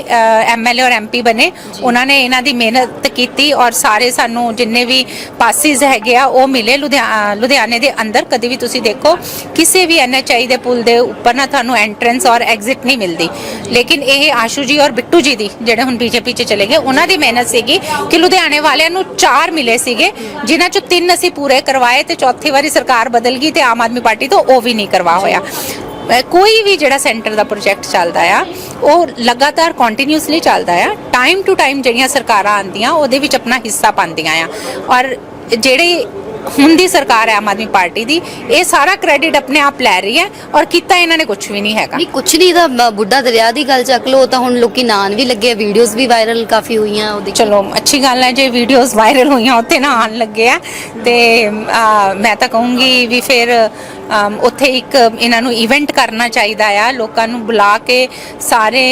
ਐਮਐਲਏ ਔਰ ਐਮਪੀ ਬਣੇ। ਉਹਨਾਂ ਨੇ ਇਹਨਾਂ ਦੀ ਮਿਹਨਤ ਕੀਤੀ ਔਰ ਸਾਰੇ ਸਾਨੂੰ ਜਿੰਨੇ ਵੀ ਪਾਸਿਸ ਹੈਗੇ ਗਿਆ, ਉਹ ਮਿਲੇ ਲੁਧਿਆ- ਲੁਧਿਆਣੇ ਦੇ ਅੰਦਰ। ਕਦੇ ਵੀ ਤੁਸੀਂ ਦੇਖੋ, ਕਿਸੇ ਵੀ ਐਨਐਚਆਈ ਦੇ ਪੁਲ ਦੇ ਉੱਪਰ ਨਾ ਤੁਹਾਨੂੰ ਐਂਟਰੈਂਸ ਔਰ ਐਗਜ਼ਿਟ ਨਹੀਂ ਮਿਲਦੀ। ਲੇਕਿਨ ਇਹ ਆਸ਼ੂ ਜੀ ਔਰ ਬਿੱਟੂ ਜੀ ਦੀ, ਜਿਹੜੇ ਹੁਣ ਬੀਜੇਪੀ 'ਚ ਚਲੇ ਗਏ, ਉਹਨਾਂ ਦੀ ਮਿਹਨਤ ਸੀਗੀ ਕਿ ਲੁਧਿਆਣੇ ਵਾਲਿਆਂ ਨੂੰ ਚਾਰ ਮਿਲੇ ਸੀਗੇ, ਜਿਨ੍ਹਾਂ 'ਚੋਂ ਤਿੰਨ ਅਸੀਂ ਪੂਰੇ ਕਰਵਾਏ ਤੇ ਚੌਥੀ ਵਾਰੀ ਸਰਕਾਰ ਬਦਲ ਗਈ ਤੇ ਆਮ ਆਦਮੀ ਪਾਰਟੀ ਤੋਂ ਉਹ ਵੀ ਨਹੀਂ ਕਰਵਾ ਹੋਇਆ। ਕੋਈ ਵੀ ਜਿਹੜਾ ਸੈਂਟਰ ਦਾ ਪ੍ਰੋਜੈਕਟ ਚੱਲਦਾ ਆ, ਉਹ ਲਗਾਤਾਰ ਕੰਟੀਨਿਊਸਲੀ ਚੱਲਦਾ ਆ। ਟਾਈਮ ਟੂ ਟਾਈਮ ਜਿਹੜੀਆਂ ਸਰਕਾਰਾਂ ਆਉਂਦੀਆਂ, ਉਹਦੇ ਵਿੱਚ ਆਪਣਾ ਹਿੱਸਾ ਪਾਉਂਦੀਆਂ ਆ। ਔਰ ਜਿਹੜੇ ਹੁਣ ਦੀ ਸਰਕਾਰ ਹੈ ਆਮ ਆਦਮੀ ਪਾਰਟੀ ਦੀ ਇਹ ਸਾਰਾ ਕ੍ਰੈਡਿਟ ਆਪਣੇ ਆਪ ਲੈ ਰਹੀ ਹੈ ਔਰ ਕੀਤਾ ਇਹਨਾਂ ਨੇ ਕੁਝ ਵੀ ਨਹੀਂ ਹੈਗਾ। ਨਹੀਂ ਕੁਛ ਨਹੀਂ ਬ- ਬੁੱਢਾ ਦਰਿਆ ਦੀ ਗੱਲ ਚੱਕ ਲਓ ਤਾਂ ਹੁਣ ਲੋਕੀ ਨਾਨ ਵੀ ਲੱਗੇ ਵੀਡੀਓਜ਼ ਵੀ ਵਾਇਰਲ ਕਾਫੀ ਹੋਈਆਂ ਉਹਦੇ ਚਲੋ ਅੱਛੀ ਗੱਲ ਹੈ ਜੇ ਵੀਡੀਓਜ਼ ਵਾਇਰਲ ਹੋਈਆਂ ਉੱਥੇ ਨਾ ਆਉਣ ਲੱਗੇ ਆ ਤੇ ਮੈਂ ਤਾਂ ਕਹੂੰਗੀ ਵੀ ਫਿਰ ਉੱਥੇ ਇੱਕ ਇਹਨਾਂ ਨੂੰ ਇਵੈਂਟ ਕਰਨਾ ਚਾਹੀਦਾ ਆ ਲੋਕਾਂ ਨੂੰ ਬੁਲਾ ਕੇ ਸਾਰੇ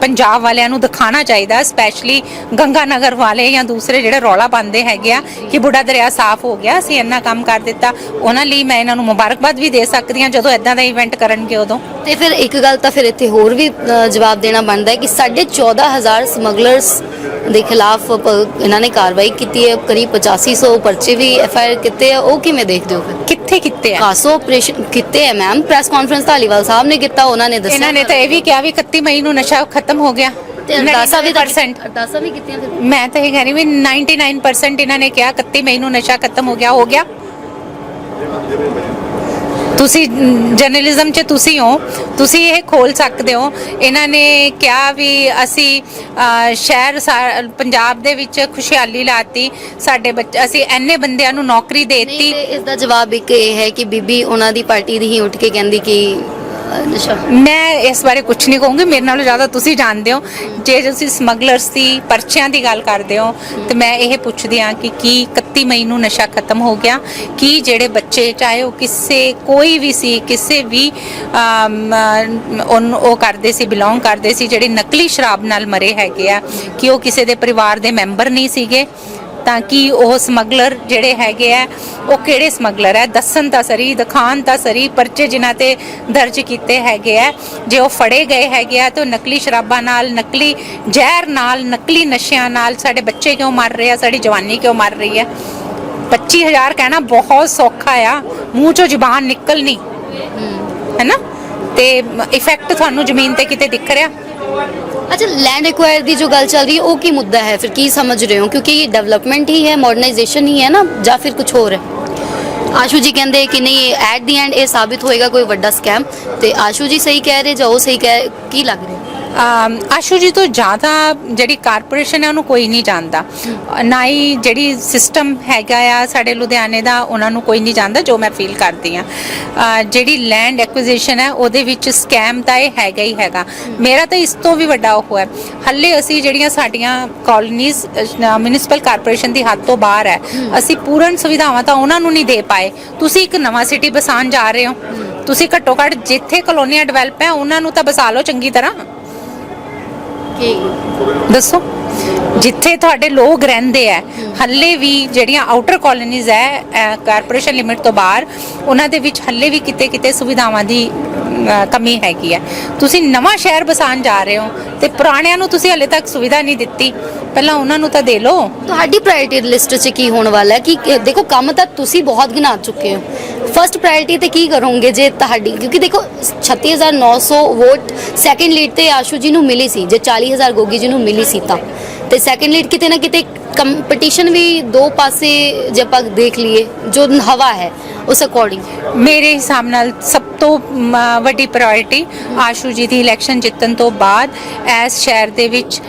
ਪੰਜਾਬ ਵਾਲਿਆਂ ਨੂੰ ਦਿਖਾਣਾ ਚਾਹੀਦਾ ਸਪੈਸ਼ਲੀ ਗੰਗਾ ਨਗਰ ਵਾਲੇ ਜਾਂ ਦੂਸਰੇ ਜਿਹੜੇ ਰੌਲਾ ਪਾਉਂਦੇ ਹੈਗੇ ਆ ਕਿ ਬੁੱਢਾ ਦਰਿਆ ਸਾਫ਼ ਹੋ ਗਿਆ ਅਸੀਂ ਇੰਨਾ ਕੰਮ ਕਰ ਦਿੱਤਾ। ਉਹਨਾਂ ਲਈ ਮੈਂ ਇਹਨਾਂ ਨੂੰ ਮੁਬਾਰਕਬਾਦ ਵੀ ਦੇ ਸਕਦੀ ਹਾਂ ਜਦੋਂ ਇਦਾਂ ਦਾ ਇਵੈਂਟ ਕਰਨਗੇ ਉਦੋਂ। ਤੇ ਫਿਰ ਇੱਕ ਗੱਲ ਤਾਂ ਫਿਰ ਇੱਥੇ ਹੋਰ ਵੀ ਜਵਾਬ ਦੇਣਾ ਬਣਦਾ ਹੈ ਕਿ 14500 ਸਮਗਲਰਸ ਦੇ ਖਿਲਾਫ ਇਹਨਾਂ ਨੇ ਕਾਰਵਾਈ ਕੀਤੀ ਹੈ ਕਰੀਬ 8500 ਪਰਚੇ ਵੀ ਐਫਆਈਆਰ ਕੀਤੇ ਆ ਉਹ ਕਿਵੇਂ ਦੇਖਦੇ ਹੋ ਫਿਰ? ਕਿੱਥੇ ਕਿੱਥੇ ਆ। ਕਾਸੋ ਆਪਰੇਸ਼ਨ ਕੀਤੇ ਹੈ ma'am press conference Dhaliwal Sahib ਨੇ ਕੀਤਾ ਉਹਨਾਂ ਨੇ ਦੱਸਿਆ। ਇਹਨਾਂ ਨੇ ਤਾਂ ਇਹ ਵੀ ਕਿਹਾ ਵੀ 31 ਮਈ ਨੂੰ ਨਸ਼ਾ ਖਤਮ ਹੋ ਗਿਆ। ਤੇ ਅਰਦਾਸਾਂ ਵੀ ਤਾਂ 99% ਅਰਦਾਸਾਂ ਵੀ ਕੀਤੀਆਂ ਫਿਰ? ਮੈਂ ਤਾਂ ਇਹ ਕਹਿ ਰਹੀ ਵੀ 99% ਇਹਨਾਂ ਨੇ ਕਿਹਾ 31 ਮਈ ਨੂੰ ਨਸ਼ਾ ਖਤਮ ਹੋ ਗਿਆ ਹੋ ਗਿਆ। ਤੁਸੀਂ ਜਰਨਲਿਜ਼ਮ 'ਚ ਤੁਸੀਂ ਹੋ ਤੁਸੀਂ ਇਹ ਖੋਲ ਸਕਦੇ ਹੋ। ਇਹਨਾਂ ਨੇ ਕਿਹਾ ਵੀ ਅਸੀਂ ਸ਼ਹਿਰ ਪੰਜਾਬ ਦੇ ਵਿੱਚ ਖੁਸ਼ਹਾਲੀ ਲਾਤੀ। ਸਾਡੇ ਬੱਚੇ ਅਸੀਂ ਐਨੇ ਬੰਦਿਆਂ ਨੂੰ ਨੌਕਰੀ ਨਹੀਂ ਦੇਤੀ। ਇਸ ਦਾ ਜਵਾਬ ਇੱਕ ਇਹ ਹੈ ਕਿ ਬੀਬੀ ਉਹਨਾਂ ਦੀ ਪਾਰਟੀ ਦੀ ਹੀ ਉੱਠ ਕੇ ਕਹਿੰਦੀ ਕਿ ਅ, ਮੈਂ ਇਸ ਬਾਰੇ ਕੁਝ ਨਹੀਂ ਕਹੂੰਗੀ ਮੇਰੇ ਨਾਲੋਂ ਜ਼ਿਆਦਾ ਤੁਸੀਂ ਜਾਣਦੇ ਹੋ। ਜੇ ਤੁਸੀਂ ਸਮਗਲਰਸ ਦੀ ਪਰਚਿਆਂ ਦੀ ਗੱਲ ਕਰਦੇ ਹੋ ਤੇ ਮੈਂ ਇਹ ਪੁੱਛਦੀ ਹਾਂ ਕਿ ਕੀ 31 ਮਈ ਨੂੰ ਨਸ਼ਾ ਖਤਮ ਹੋ ਗਿਆ? ਕੀ ਜਿਹੜੇ ਬੱਚੇ ਚਾਹੇ ਉਹ ਕਿਸੇ ਕੋਈ ਵੀ ਸੀ ਕਿਸੇ ਵੀ ਉਹਨੂੰ ਉਹ ਕਰਦੇ ਸੀ ਬਿਲੋਂਗ ਕਰਦੇ ਸੀ ਜਿਹੜੇ ਨਕਲੀ ਸ਼ਰਾਬ ਨਾਲ ਮਰੇ ਹੈਗੇ ਆ ਕਿ ਉਹ ਕਿਸੇ ਦੇ ਪਰਿਵਾਰ ਦੇ ਮੈਂਬਰ ਨਹੀਂ ਸੀਗੇ? ਤਾਂ ਕਿ ਉਹ ਸਮਗਲਰ ਜਿਹੜੇ ਹੈਗੇ ਆ ਉਹ ਕਿਹੜੇ ਸਮਗਲਰ ਹੈ ਦੱਸਣ ਤਾਂ ਸਰੀ ਦਿਖਾਣ ਤਾਂ ਸਰੀ ਪਰਚੇ ਜਿਨ੍ਹਾਂ ਤੇ ਦਰਜ ਕੀਤੇ ਹੈਗੇ ਆ ਜੇ ਉਹ ਫੜੇ ਗਏ ਹੈਗੇ ਆ ਤਾਂ ਨਕਲੀ ਸ਼ਰਾਬਾਂ ਨਾਲ ਨਕਲੀ ਜ਼ਹਿਰ ਨਾਲ ਨਕਲੀ ਨਸ਼ਿਆਂ ਨਾਲ ਸਾਡੇ ਬੱਚੇ ਕਿਉਂ ਮਰ ਰਹੇ ਆ? ਸਾਡੀ ਜਵਾਨੀ ਕਿਉਂ ਮਰ ਰਹੀ ਹੈ 25000 ਕਹਿਣਾ ਬਹੁਤ ਸੌਖਾ ਆ ਮੂੰਹ ਚੋਂ ਜ਼ੁਬਾਨ ਨਿਕਲਣੀ। ਹੈਨਾ? ਤੇ ਇਫੈਕਟ ਤੁਹਾਨੂੰ ਜ਼ਮੀਨ ਤੇ ਕਿਤੇ ਦਿਖ ਰਿਹਾ? ਅੱਛਾ ਲੈਂਡ ਐਕਵਾਇਰ ਦੀ ਜੋ ਗੱਲ ਚੱਲ ਰਹੀ ਹੈ, ਉਹ ਕੀ ਮੁੱਦਾ ਹੈ? ਫਿਰ ਕੀ ਸਮਝ ਰਹੇ ਹੋ? ਕਿਉਂਕਿ ਇਹ ਡਿਵੈਲਪਮੈਂਟ ਹੀ ਹੈ ਮਾਡਰਨਾਈਜੇਸ਼ਨ ਹੀ ਹੈ ਨਾ, ਜਾਂ ਫਿਰ ਕੁਝ ਹੋਰ ਹੈ? ਆਸ਼ੂ ਜੀ ਕਹਿੰਦੇ ਕਿ ਨਹੀਂ ਐਟ ਦੀ ਐਂਡ ਇਹ ਸਾਬਿਤ ਹੋਏਗਾ, ਕੋਈ ਵੱਡਾ ਸਕੈਮ ਤੇ ਆਸ਼ੂ ਜੀ ਸਹੀ ਕਹਿ ਰਹੇ ਜਾਂ ਉਹ ਸਹੀ ਕਹਿ, ਕੀ ਲੱਗ ਰਿਹਾ? ਆਸ਼ੂ ਜੀ ਤੋਂ ਜ਼ਿਆਦਾ ਜਿਹੜੀ ਕਾਰਪੋਰੇਸ਼ਨ ਹੈ, ਉਹਨੂੰ ਕੋਈ ਨਹੀਂ ਜਾਣਦਾ। ਨਾ ਹੀ ਜਿਹੜੀ ਸਿਸਟਮ ਹੈਗਾ ਆ ਸਾਡੇ ਲੁਧਿਆਣੇ ਦਾ, ਉਹਨਾਂ ਨੂੰ ਕੋਈ ਨਹੀਂ ਜਾਣਦਾ ਜੋ ਮੈਂ ਫੀਲ ਕਰਦੀ ਆ ਜਿਹੜੀ ਲੈਂਡ ਐਕੁਜੀਸ਼ਨ ਹੈ, ਉਹਦੇ ਵਿੱਚ ਸਕੈਮ ਤਾਂ ਇਹ ਹੈਗਾ ਹੀ ਹੈਗਾ। ਮੇਰਾ ਤਾਂ ਇਸ ਤੋਂ ਵੀ ਵੱਡਾ ਉਹ ਹੈ। ਹੱਲੇ ਅਸੀਂ ਜਿਹੜੀਆਂ ਸਾਡੀਆਂ ਕਾਲੋਨੀਜ਼ ਮਿਊਨਿਸਪਲ ਕਾਰਪੋਰੇਸ਼ਨ ਦੀ ਹੱਦ ਤੋਂ ਬਾਹਰ ਹੈ, ਅਸੀਂ ਪੂਰਨ ਸੁਵਿਧਾਵਾਂ ਤਾਂ ਉਹਨਾਂ ਨੂੰ ਨਹੀਂ ਦੇ ਪਾਏ। ਤੁਸੀਂ ਇੱਕ ਨਵਾਂ ਸਿਟੀ ਬਸਾਉਣ ਜਾ ਰਹੇ ਹੋ। ਤੁਸੀਂ ਘੱਟੋ ਘੱਟ ਜਿੱਥੇ ਕਲੋਨੀਆਂ ਡਿਵੈਲਪ ਹੈ, ਉਹਨਾਂ ਨੂੰ ਤਾਂ ਬਸਾ ਲਓ ਚੰਗੀ ਤਰ੍ਹਾਂ। ਕਿ ਦੱਸੋ? ਜਿੱਥੇ ਤੁਹਾਡੇ ਲੋਕ ਰਹਿੰਦੇ ਆ ਹੱਲੇ ਵੀ ਜਿਹੜੀਆਂ ਆਊਟਰ ਕਾਲੋਨੀਜ਼ ਹੈ ਕਾਰਪੋਰੇਸ਼ਨ ਲਿਮਿਟ ਤੋਂ ਬਾਹਰ, ਉਹਨਾਂ ਦੇ ਵਿੱਚ ਹੱਲੇ ਵੀ ਕਿਤੇ ਕਿਤੇ ਸੁਵਿਧਾਵਾਂ ਦੀ ਕਮੀ ਹੈਗੀ ਹੈ ਤੁਸੀਂ ਨਵਾਂ ਸ਼ਹਿਰ ਬਸਾਉਣ ਜਾ ਰਹੇ ਹੋ ਤੇ ਪੁਰਾਣਿਆਂ ਨੂੰ ਤੁਸੀਂ ਹੱਲੇ ਤੱਕ ਸੁਵਿਧਾ ਨਹੀਂ ਦਿੱਤੀ। ਪਹਿਲਾਂ ਉਹਨਾਂ ਨੂੰ ਤਾਂ ਦੇ ਲਓ। ਤੁਹਾਡੀ ਪ੍ਰਾਇੋਰਟੀ ਲਿਸਟ 'ਚ ਕੀ ਹੋਣ ਵਾਲਾ ਹੈ ਕਿ, ਦੇਖੋ, ਕੰਮ ਤਾਂ ਤੁਸੀਂ ਬਹੁਤ ਗਿਣਾ ਚੁੱਕੇ ਹੋ। ਫਰਸਟ ਪ੍ਰਾਇੋਰਟੀ ਤੇ ਕੀ ਕਰੋਗੇ ਜੇ ਤੁਹਾਡੀ, ਕਿਉਂਕਿ ਦੇਖੋ 36900 ਵੋਟ ਸੈਕੰਡ ਲੀਡ ਤੇ ਆਸ਼ੂ ਜੀ ਨੂੰ ਮਿਲੀ ਸੀ, ਜੇ 40000 ਗੋਗੀ ਜੀ ਨੂੰ ਮਿਲੀ ਸੀ ਤਾਂ। ਤੇ ਸੈਕੰਡ ਲੀਡ ਕਿਤੇ ਨਾ ਕਿਤੇ कंपटीशन ਵੀ ਦੋ ਪਾਸੇ जब आप देख लिए ਜੋ ਹਵਾ ਹੈ, ਉਸ ਅਕੋਰਡਿੰਗ ਮੇਰੇ ਹਿਸਾਬ ਨਾਲ ਸਭ ਤੋਂ ਵੱਡੀ ਪ੍ਰਾਇੋਰਟੀ ਆਸ਼ੂ ਜੀ ਦੀ ਇਲੈਕਸ਼ਨ ਜਿੱਤਣ ਤੋਂ ਬਾਅਦ ਐਸ ਸ਼ਹਿਰ ਦੇ ਵਿੱਚ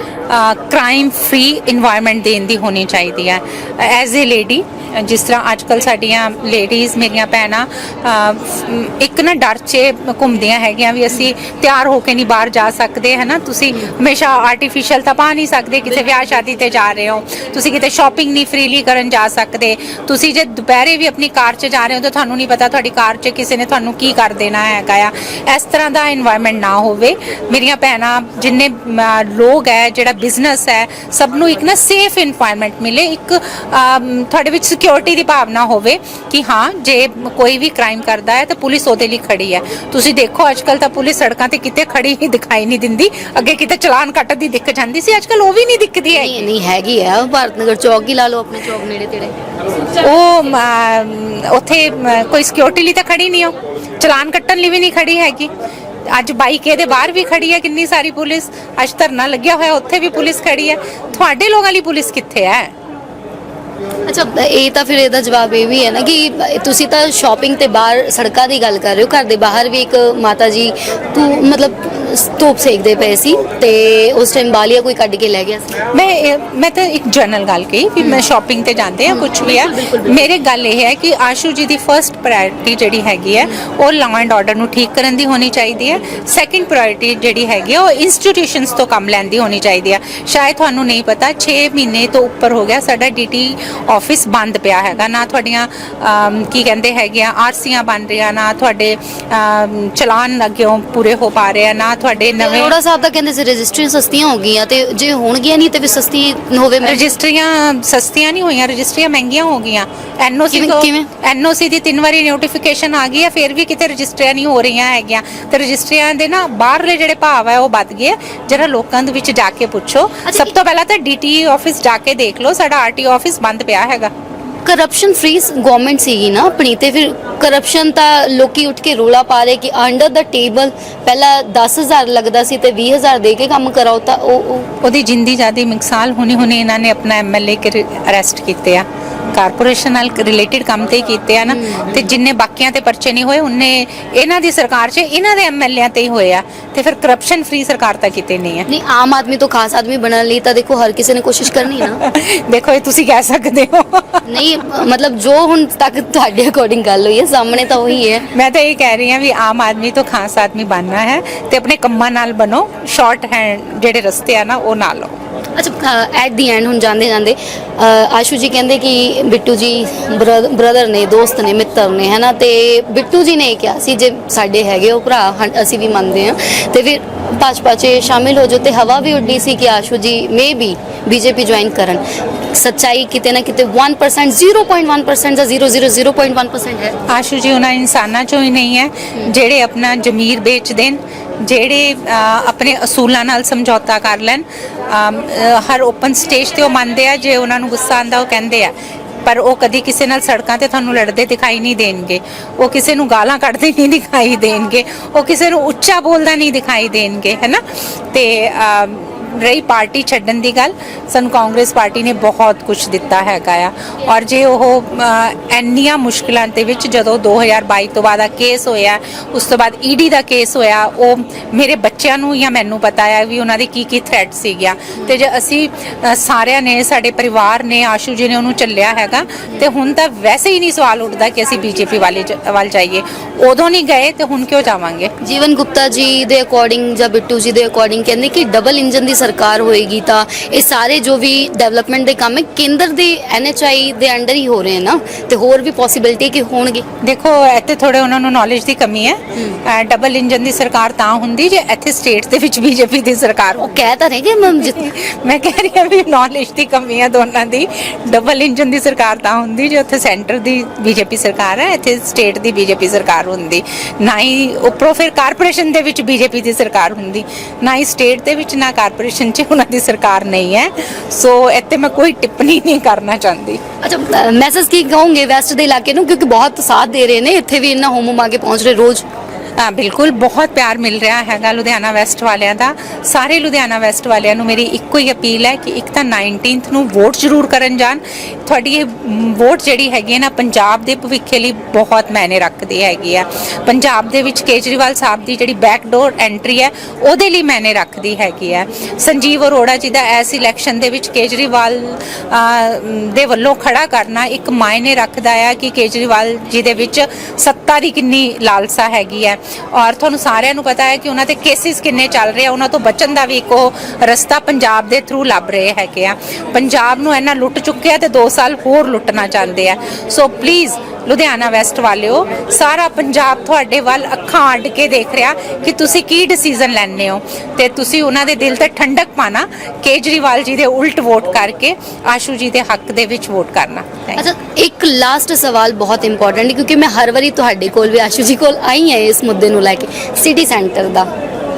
ਕ੍ਰਾਈਮ ਫ੍ਰੀ এনवायरमेंट ਦੇਣ ਦੀ ਹੋਣੀ ਚਾਹੀਦੀ ਹੈ। ਐਜ਼ ਅ ਲੇਡੀ ਜਿਸ ਤਰ੍ਹਾਂ ਅੱਜ ਕੱਲ ਸਾਡੀਆਂ ਲੇਡੀਜ਼ ਮੇਰੀਆਂ ਭੈਣਾਂ ਇੱਕ ਨਾ ਡਰ 'ਚ ਘੁੰਮਦੀਆਂ ਹੈਗੀਆਂ ਵੀ ਅਸੀਂ ਤਿਆਰ ਹੋ ਕੇ ਨਹੀਂ ਬਾਹਰ ਜਾ ਸਕਦੇ ਹੈ ਨਾ ਤੁਸੀਂ ਹਮੇਸ਼ਾ ਆਰਟੀਫੀਸ਼ੀਅਲ ਤਾਂ ਪਾ ਨਹੀਂ ਸਕਦੇ, ਕਿਤੇ ਵਿਆਹ ਸ਼ਾਦੀ ਤੇ ਜਾ ਰਹੇ ਹੋ। ਤੁਸੀਂ ਕਿਤੇ ਸ਼ਾਪਿੰਗ ਨਹੀਂ ਫ੍ਰੀਲੀ ਕਰਨ ਜਾ ਸਕਦੇ। ਤੁਸੀਂ ਜੇ ਦੁਪਹਿਰੇ ਵੀ ਆਪਣੀ ਕਾਰ 'ਚ ਜਾ ਰਹੇ ਹੋ ਤਾਂ ਤੁਹਾਨੂੰ ਨਹੀਂ ਪਤਾ ਤੁਹਾਡੀ ਕਾਰ 'ਚ ਕਿਸੇ ਨੇ ਤੁਹਾਨੂੰ ਕੀ ਕਰ ਦੇਣਾ ਹੈਗਾ ਆ। ਇਸ ਤਰ੍ਹਾਂ ਦਾ এনवायरमेंट ਨਾ ਹੋਵੇ। ਮੇਰੀਆਂ ਭੈਣਾਂ ਜਿੰਨੇ ਲੋਕ ਹੈ ਜਿਹੜਾ ਬਿਜ਼ਨਸ ਹੈ ਸਭ ਨੂੰ ਇੱਕ ਨਾ ਸੇਫ এনवायरमेंट ਮਿਲੇ। ਇੱਕ ਤੁਹਾਡੇ ਵਿੱਚ ਸਿਕਿਉਰਿਟੀ ਦੀ ਭਾਵਨਾ ਹੋਵੇ ਕਿ ਹਾਂ ਜੇ ਕੋਈ ਵੀ ਕ੍ਰਾਈਮ ਕਰਦਾ ਹੈ ਤਾਂ ਪੁਲਿਸ ਉਹਦੇ ਲਈ ਖੜੀ ਹੈ। ਤੁਸੀਂ ਦੇਖੋ ਅੱਜ ਅੱਜਕੱਲ ਤਾਂ ਪੁਲਿਸ ਸੜਕਾਂ ਤੇ ਕਿਤੇ ਖੜੀ ਹੀ ਦਿਖਾਈ ਨਹੀਂ ਦਿੰਦੀ। ਅੱਗੇ ਕਿਤੇ ਚਲਾਨ ਕੱਟਦੀ ਦਿਖ ਜਾਂਦੀ ਸੀ ਅੱਜ ਕੱਲ ਉਹ ਵੀ ਨਹੀਂ ਦਿਖਦੀ ਹੈ ਨਹੀਂ ਹੈਗੀ ਹੈ ਭਾਰਤ ਨਗਰ ਚੌਕ ਹੀ ਲਾ ਲਓ ਆਪਣੇ ਚੌਕ ਨੇੜੇ ਤੇੜੇ। ਉਹ ਮ, ਉੱਥੇ ਮ, ਕੋਈ ਸਿਕਿਉਰਿਟੀ ਲਈ ਤਾਂ ਖੜੀ ਨਹੀਂ ਉਹ। ਚਲਾਨ ਕੱਟਣ ਲਈ ਵੀ ਨਹੀਂ ਖੜੀ ਹੈਗੀ। ਅੱਜ ਬਾਈਕ ਇਹਦੇ ਬਾਹਰ ਵੀ ਖੜੀ ਹੈ ਕਿੰਨੀ ਸਾਰੀ ਪੁਲਿਸ। ਅੱਜ ਧਰਨਾ ਲੱਗਿਆ ਹੋਇਆ ਉੱਥੇ ਵੀ ਪੁਲਿਸ ਖੜੀ ਹੈ। ਤੁਹਾਡੇ ਲੋਕਾਂ ਲਈ ਪੁਲਿਸ ਕਿੱਥੇ ਹੈ? ਅੱਛਾ ਇਹ ਤਾਂ ਫਿਰ ਇਹਦਾ ਜਵਾਬ ਇਹ ਵੀ ਹੈ ਨਾ ਕਿ ਤੁਸੀਂ ਤਾਂ ਸ਼ਾਪਿੰਗ ਤੇ ਬਾਹਰ ਸੜਕਾਂ ਦੀ ਗੱਲ ਕਰ ਰਹੇ ਹੋ ਘਰ ਦੇ ਬਾਹਰ ਵੀ ਇੱਕ ਮਾਤਾ ਜੀ ਤੂੰ ਮਤਲਬ ਸਤੂਪ ਸੇਕਦੇ ਪਏ ਸੀ ਤੇ ਉਸ ਟਾਈਮ ਬਾਲੀਆ ਕੋਈ ਕੱਢ ਕੇ ਲੈ ਗਿਆ ਸੀ? ਮੈਂ ਮੈਂ ਤਾਂ ਇੱਕ ਜਨਰਲ ਗੱਲ ਕਹੀ ਵੀ ਮੈਂ ਸ਼ਾਪਿੰਗ ਤੇ ਜਾਂਦੇ ਆ ਕੁਝ ਵੀ ਆ ਮੇਰੇ ਗੱਲ ਇਹ ਹੈ ਕਿ ਆਸ਼ੂ ਜੀ ਦੀ ਫਰਸਟ ਪ੍ਰਾਇੋਰਟੀ ਜਿਹੜੀ ਹੈਗੀ ਹੈ ਉਹ ਲਾਅ ਐਂਡ ਆਰਡਰ ਨੂੰ ਠੀਕ ਕਰਨ ਦੀ ਹੋਣੀ ਚਾਹੀਦੀ ਹੈ। ਸੈਕੰਡ ਪ੍ਰਾਇੋਰਟੀ ਜਿਹੜੀ ਹੈਗੀ ਉਹ ਇੰਸਟੀਟਿਊਸ਼ਨਸ ਤੋਂ ਕੰਮ ਲੈਣ ਦੀ ਹੋਣੀ ਚਾਹੀਦੀ ਹੈ। ਸ਼ਾਇਦ ਤੁਹਾਨੂੰ ਨਹੀਂ ਪਤਾ 6 ਮਹੀਨੇ ਤੋਂ ਉੱਪਰ ਹੋ ਗਿਆ ਸਾਡਾ ਡੀਟੀ ਆਫਿਸ ਬੰਦ ਪਿਆ ਹੈਗਾ। ਨਾ ਤੁਹਾਡੀਆਂ ਕੀ ਕਹਿੰਦੇ ਹੈਗੇ ਆ ਆਰਸੀਆਂ ਬਣ ਰਹੀਆਂ ਨਾ ਤੁਹਾਡੇ ਚਲਾਨ ਅੱਗਿਓਂ ਪੂਰੇ ਹੋ ਪਾ ਰਹੇ ਆ ਨਾ ਤੁਹਾਡੇ ਨਵੇਂ ਅਰੋੜਾ ਸਾਹਿਬ ਤਾਂ ਕਹਿੰਦੇ ਸੀ ਰਜਿਸਟਰੀਆਂ ਸਸਤੀਆਂ ਹੋ ਗਈਆਂ ਤੇ ਜੇ ਹੋਣਗੀਆਂ ਨਹੀਂ ਤੇ ਵੀ ਸਸਤੀ ਹੋਵੇ ਰਜਿਸਟਰੀਆਂ ਸਸਤੀਆਂ ਨਹੀਂ ਹੋਈਆਂ ਰਜਿਸਟਰੀਆਂ ਮਹਿੰਗੀਆਂ ਹੋ ਗਈਆਂ। ਐਨਓਸੀ ਤੋਂ? ਐਨਓਸੀ ਦੀ ਤਿੰਨ ਵਾਰੀ ਨੋਟੀਫਿਕੇਸ਼ਨ ਆ ਗਈ ਹੈ ਫਿਰ ਵੀ ਕਿਤੇ ਰਜਿਸਟਰੀਆਂ ਨਹੀਂ ਹੋ ਰਹੀਆਂ ਹੈਗੀਆਂ। ਤੇ ਰਜਿਸਟਰੀਆਂ ਦੇ ਨਾ ਬਾਹਰਲੇ ਜਿਹੜੇ ਭਾਵ ਹੈ ਉਹ ਵੱਧ ਗਏ ਜਰਾ ਲੋਕਾਂ ਦੇ ਵਿੱਚ ਜਾ ਕੇ ਪੁੱਛੋ। ਸਭ ਤੋਂ ਪਹਿਲਾਂ ਤਾਂ ਡੀਟੀ ਆਫਿਸ ਜਾ ਕੇ ਦੇਖ ਲਓ ਸਾਡਾ ਆਰਟੀਓ ਆਫਿਸ ਬੰਦ ਪਿਆ ਹੈਗਾ। ਕਰਪਸ਼ਨ ਫ੍ਰੀ ਗਵਰਨਮੈਂਟ ਸੀਗੀ ਨਾ ਆਪਣੀ ਤੇ ਫਿਰ ਕਰਪਸ਼ਨ ਤਾਂ ਲੋਕੀ ਉੱਠ ਕੇ ਰੋਲਾ ਪਾ ਰਹੇ ਕਿ ਅੰਡਰ ਦਾ ਟੇਬਲ ਪਹਿਲਾਂ 10000 ਲੱਗਦਾ ਸੀ ਤੇ 20000 ਦੇ ਕੇ ਕੰਮ ਕਰਾਓ ਤਾਂ ਉਹ ਉਹ ਉਹਦੀ ਜਿੰਦੀ ਜਾਦੀ ਮਿਸਾਲ ਹੁਣੀ ਹੁਣੀ ਇਹਨਾਂ ਨੇ ਆਪਣਾ ਐਮਐਲਏ ਕਿ ਅਰੈਸਟ ਕੀਤੇ ਆ। ਕਾਰਪੋਰੇਸ਼ਨ ਨਾਲ ਰਿਲੇਟਡ ਕੰਮ ਤੇ ਹੀ ਕੀਤੇ ਆ ਨਾ ਤੇ ਜਿੰਨੇ ਬਾਕੀਆਂ ਤੇ ਪਰਚੇ ਨਹੀਂ ਹੋਏ ਉਹਨੇ ਇਹਨਾਂ ਦੀ ਸਰਕਾਰ 'ਚ ਇਹਨਾਂ ਦੇ ਐਮਐਲਏਆਂ ਤੇ ਹੀ ਹੋਏ ਆ ਤੇ ਫਿਰ ਕਰਪਸ਼ਨ ਫ੍ਰੀ ਸਰਕਾਰ ਤਾਂ ਕਿਤੇ ਨਹੀਂ ਹੈ ਨਹੀਂ ਆਮ ਆਦਮੀ ਤੋਂ ਖਾਸ ਆਦਮੀ ਬਣਨ ਲਈ ਤਾਂ ਦੇਖੋ ਹਰ ਕਿਸੇ ਨੇ ਕੋਸ਼ਿਸ਼ ਕਰਨੀ ਨਾ। ਦੇਖੋ ਇਹ ਤੁਸੀਂ ਕਹਿ ਸਕਦੇ ਹੋ। ਨਹੀਂ ਮਤਲਬ ਜੋ ਹੁਣ ਤੱਕ ਤੁਹਾਡੇ ਅਕੋਰਡਿੰਗ ਗੱਲ ਹੋਈ ਹੈ ਸਾਹਮਣੇ ਤਾਂ ਉਹੀ ਹੈ। ਮੈਂ ਤਾਂ ਇਹ ਕਹਿ ਰਹੀ ਹਾਂ ਵੀ ਆਮ ਆਦਮੀ ਤੋਂ ਖਾਸ ਆਦਮੀ ਬਣਨਾ ਹੈ ਤੇ ਆਪਣੇ ਕੰਮਾਂ ਨਾਲ ਬਣੋ ਸ਼ਾਰਟ ਹੈਂਡ ਜਿਹੜੇ ਰਸਤੇ ਆ ਨਾ ਉਹ ਨਾ ਲਓ ਅੱਛਾ ਐਟ ਦੀ ਐਂਡ ਹੁਣ ਜਾਂਦੇ ਜਾਂਦੇ ਆਸ਼ੂ ਜੀ ਕਹਿੰਦੇ ਕਿ ਬਿੱਟੂ ਜੀ ਬ੍ਰਦਰ ਨੇ, ਦੋਸਤ ਨੇ, ਮਿੱਤਰ ਨੇ, ਹੈਨਾ? ਤੇ ਬਿੱਟੂ ਜੀ ਨੇ ਇਹ ਕਿਹਾ ਸੀ, ਜੇ ਸਾਡੇ ਹੈਗੇ ਉਹ ਭਰਾ ਅਸੀਂ ਵੀ ਮੰਨਦੇ ਹਾਂ। ਤੇ ਫਿਰ ਭਾਜਪਾ 'ਚ ਸ਼ਾਮਿਲ ਹੋ ਜੋ ਤੇ ਹਵਾ ਵੀ ਉੱਡੀ ਸੀ ਕਿ ਆਸ਼ੂ ਜੀ ਮੇ ਬੀ ਬੀਜੇਪੀ ਜੁਆਇਨ ਕਰਨ। ਸੱਚਾਈ ਕਿਤੇ ਨਾ ਕਿਤੇ 1% 0.1% ਜਾਂ 0.001% ਹੈ। ਆਸ਼ੂ ਜੀ ਉਹਨਾਂ ਇਨਸਾਨਾਂ ਚੋਂ ਹੀ ਨਹੀਂ ਹੈ, ਜਿਹੜੇ ਆਪਣਾ ਜ਼ਮੀਰ ਵੇਚ ਦੇਣ ਜਿਹੜੇ ਆਪਣੇ ਅਸੂਲਾਂ ਨਾਲ ਸਮਝੌਤਾ ਕਰ ਲੈਣ ਹਰ ਓਪਨ ਸਟੇਜ ਤੇ ਉਹ ਮੰਨਦੇ ਆ ਜੇ ਉਹਨਾਂ ਨੂੰ ਗੁੱਸਾ ਆਂਦਾ ਉਹ ਕਹਿੰਦੇ ਆ। ਪਰ ਉਹ ਕਦੀ ਕਿਸੇ ਨਾਲ ਸੜਕਾਂ ਤੇ ਤੁਹਾਨੂੰ ਲੜਦੇ ਦਿਖਾਈ ਨਹੀਂ ਦੇਣਗੇ। ਉਹ ਕਿਸੇ ਨੂੰ ਗਾਲਾਂ ਕੱਢਦੇ ਨਹੀਂ ਦਿਖਾਈ ਦੇਣਗੇ। ਉਹ ਕਿਸੇ ਨੂੰ ਉੱਚਾ ਬੋਲਦਾ ਨਹੀਂ ਦਿਖਾਈ ਦੇਣਗੇ ਹੈਨਾ ਤੇ ਅਮ, ਰਹੀ ਪਾਰਟੀ ਛੱਡਣ ਦੀ ਗੱਲ ਸਾਨੂੰ ਕਾਂਗਰਸ ਪਾਰਟੀ ਨੇ ਬਹੁਤ ਕੁਝ ਦਿੱਤਾ ਹੈਗਾ ਆ। ਔਰ ਜੇ ਉਹ ਅ, ਮੁਸ਼ਕਲਾਂ ਦੇ ਵਿੱਚ ਜਦੋਂ 2022 ਤੋਂ ਬਾਅਦ ਆ ਕੇਸ ਹੋਇਆ ਉਸ ਤੋਂ ਬਾਅਦ ਈਡੀ ਦਾ ਕੇਸ ਹੋਇਆ ਉਹ ਮੇਰੇ ਬੱਚਿਆਂ ਨੂੰ ਜਾਂ ਮੈਨੂੰ ਪਤਾ ਆ ਵੀ ਉਹਨਾਂ ਦੇ ਕੀ ਕੀ ਥ੍ਰੈਟ ਸੀਗੀਆਂ। ਤੇ ਜੇ ਅਸੀਂ ਸਾਰਿਆਂ ਨੇ ਸਾਡੇ ਪਰਿਵਾਰ ਨੇ ਆਸ਼ੂ ਜੀ ਨੇ ਉਹਨੂੰ ਚੱਲਿਆ ਹੈਗਾ ਤੇ ਹੁਣ ਤਾਂ ਵੈਸੇ ਹੀ ਨਹੀਂ ਸਵਾਲ ਉੱਠਦਾ ਕਿ ਅਸੀਂ ਬੀਜੇਪੀ ਵਾਲੇ ਵੱਲ ਜਾਈਏ। ਉਦੋਂ ਨਹੀਂ ਗਏ ਤੇ ਹੁਣ ਕਿਉਂ ਜਾਵਾਂਗੇ? ਜੀਵਨ ਗੁਪਤਾ ਜੀ ਦੇ ਅਕੋਰਡਿੰਗ ਜਾਂ ਬਿੱਟੂ ਜੀ ਦੇ ਅਕੋਰਡਿੰਗ ਕਹਿੰਦੇ ਕਿ ਡਬਲ ਇੰਜਨ ਦੀ ਸਰਕਾਰ ਹੋਏਗੀ ਤਾਂ ਇਹ ਸਾਰੇ ਜੋ ਵੀ ਡਿਵੈਲਪਮੈਂਟ ਦੇ ਕੰਮ ਹੈ ਕੇਂਦਰ ਦੇ ਐਨਐਚਆਈ ਦੇ ਅੰਡਰ ਹੀ ਹੋ ਰਹੇ ਹਨ ਨਾ ਤੇ ਹੋਰ ਵੀ ਪੋਸਿਬਿਲਿਟੀ ਕਿ ਹੋਣਗੇ? ਦੇਖੋ ਇੱਥੇ ਥੋੜੇ ਉਹਨਾਂ ਨੂੰ ਨੌਲੇਜ ਦੀ ਕਮੀ ਹੈ। ਡਬਲ ਇੰਜਨ ਦੀ ਸਰਕਾਰ ਤਾਂ ਹੁੰਦੀ ਜੇ ਇੱਥੇ ਸਟੇਟ ਦੇ ਵਿੱਚ ਬੀਜੇਪੀ ਦੀ ਸਰਕਾਰ ਹੋ ਉਹ ਕਹਿ ਤਾਂ ਰਹੇ ਕਿ ਮੈਂ ਕਹਿ ਰਹੀ ਹਾਂ ਵੀ ਨੌਲੇਜ ਦੀ ਕਮੀ ਹੈ ਦੋਨਾਂ ਦੀ। ਡਬਲ ਇੰਜਨ ਦੀ ਸਰਕਾਰ ਤਾਂ ਹੁੰਦੀ ਜੇ ਉੱਥੇ ਸੈਂਟਰ ਦੀ ਬੀਜੇਪੀ ਸਰਕਾਰ ਹੈ ਇੱਥੇ ਸਟੇਟ ਦੀ ਬੀਜੇਪੀ ਸਰਕਾਰ ਹੁੰਦੀ। ਨਾ ਹੀ ਉੱਪਰੋਂ ਫਿਰ ਕਾਰਪੋਰੇਸ਼ਨ ਦੇ ਵਿੱਚ ਬੀਜੇਪੀ ਦੀ ਸਰਕਾਰ ਹੁੰਦੀ। ਨਾ ਹੀ ਸਟੇਟ ਦੇ ਵਿੱਚ ਨਾ ਕਾਰਪੋਰੇਸ਼ਨ 'ਚ ਉਹਨਾਂ ਦੀ ਸਰਕਾਰ ਨਹੀਂ ਹੈ। ਸੋ ਇੱਥੇ ਮੈਂ ਕੋਈ ਟਿੱਪਣੀ ਨਹੀਂ ਕਰਨਾ ਚਾਹੁੰਦੀ। ਅੱਛਾ ਮੈਸੇਜ ਕੀ ਕਹੋਗੇ ਵੈਸਟ ਦੇ ਇਲਾਕੇ ਨੂੰ? ਕਿਉਂਕਿ ਬਹੁਤ ਸਾਥ ਦੇ ਰਹੇ ਨੇ। ਇੱਥੇ ਵੀ ਇੰਨਾ ਹੋਮ ਆ ਕੇ ਪਹੁੰਚ ਰਹੇ। ਰੋਜ਼ ਹਾਂ, ਬਿਲਕੁਲ, ਬਹੁਤ ਪਿਆਰ ਮਿਲ ਰਿਹਾ ਹੈਗਾ ਲੁਧਿਆਣਾ ਵੈਸਟ ਵਾਲਿਆਂ ਦਾ। ਸਾਰੇ ਲੁਧਿਆਣਾ ਵੈਸਟ ਵਾਲਿਆਂ ਨੂੰ ਮੇਰੀ ਇੱਕੋ ਹੀ ਅਪੀਲ ਹੈ ਕਿ ਇੱਕ ਤਾਂ 19th ਨੂੰ ਵੋਟ ਜ਼ਰੂਰ ਕਰਨ ਜਾਣ। ਤੁਹਾਡੀ ਇਹ ਵੋਟ ਜਿਹੜੀ ਹੈਗੀ ਹੈ ਨਾ, ਪੰਜਾਬ ਦੇ ਭਵਿੱਖ ਲਈ ਬਹੁਤ ਮਾਇਨੇ ਰੱਖਦੀ ਹੈਗੀ ਆ। ਪੰਜਾਬ ਦੇ ਵਿੱਚ ਕੇਜਰੀਵਾਲ ਸਾਹਿਬ ਦੀ ਜਿਹੜੀ ਬੈਕਡੋਰ ਐਂਟਰੀ ਹੈ, ਉਹਦੇ ਲਈ ਮਾਇਨੇ ਰੱਖਦੀ ਹੈਗੀ ਹੈ ਸੰਜੀਵ ਅਰੋੜਾ ਜੀ ਦਾ ਐਸ ਇਲੈਕਸ਼ਨ ਦੇ ਵਿੱਚ ਕੇਜਰੀਵਾਲ ਦੇ ਵੱਲੋਂ ਖੜਾ ਕਰਨਾ ਇੱਕ ਮਾਇਨੇ ਰੱਖਦਾ ਆ ਕਿ ਕੇਜਰੀਵਾਲ ਜੀ ਦੇ ਵਿੱਚ ਸੱਤਾ ਦੀ ਕਿੰਨੀ ਲਾਲਸਾ ਹੈਗੀ ਹੈ ਔਰ ਤੁਹਾਨੂੰ ਸਾਰਿਆਂ ਨੂੰ ਪਤਾ ਹੈ ਕਿ ਉਹਨਾਂ ਤੇ ਕੇਸਿਸ ਕਿੰਨੇ ਚੱਲ ਰਹੇ ਆ। ਉਹਨਾਂ ਤੋਂ ਬਚਣ ਦਾ ਵੀ ਇੱਕ ਉਹ ਰਸਤਾ ਪੰਜਾਬ ਦੇ ਥਰੂ ਲੱਭ ਰਹੇ ਹੈਗੇ ਆ। ਪੰਜਾਬ ਨੂੰ ਇਹਨਾਂ ਲੁੱਟ ਚੁੱਕਿਆ ਤੇ 2 ਸਾਲ ਹੋਰ ਲੁੱਟਣਾ ਚਾਹੁੰਦੇ ਆ। ਸੋ ਪਲੀਜ਼ ਲੁਧਿਆਣਾ ਵੈਸਟ ਵਾਲਿਓ, ਸਾਰਾ ਪੰਜਾਬ ਤੁਹਾਡੇ ਵੱਲ ਅੱਖਾਂ ਅੱਡ ਕੇ ਦੇਖ ਰਿਹਾ ਕਿ ਤੁਸੀਂ ਕੀ ਡਿਸੀਜਨ ਲੈਣੇ ਹੋ। ਤੇ ਤੁਸੀਂ ਉਹਨਾਂ ਦੇ ਦਿਲ ਤੇ ਠੰਡਕ ਪਾਣਾ, ਕੇਜਰੀਵਾਲ ਜੀ ਦੇ ਉਲਟ ਵੋਟ ਕਰਕੇ, ਆਸ਼ੂ ਜੀ ਦੇ ਹੱਕ ਦੇ ਵਿੱਚ ਵੋਟ ਕਰਨਾ। ਅੱਛਾ, ਇੱਕ ਲਾਸਟ ਸਵਾਲ ਬਹੁਤ ਇੰਪੋਰਟੈਂਟ ਹੈ, ਕਿਉਂਕਿ ਮੈਂ ਹਰ ਵਾਰੀ ਤੁਹਾਡੇ ਕੋਲ ਵੀ ਆਸ਼ੂ ਜੀ ਕੋਲ ਆਈ ਹਾਂ ਇਸ ਮੁੱਦੇ ਨੂੰ ਲੈ ਕੇ ਸਿਟੀ ਸੈਂਟਰ ਦਾ।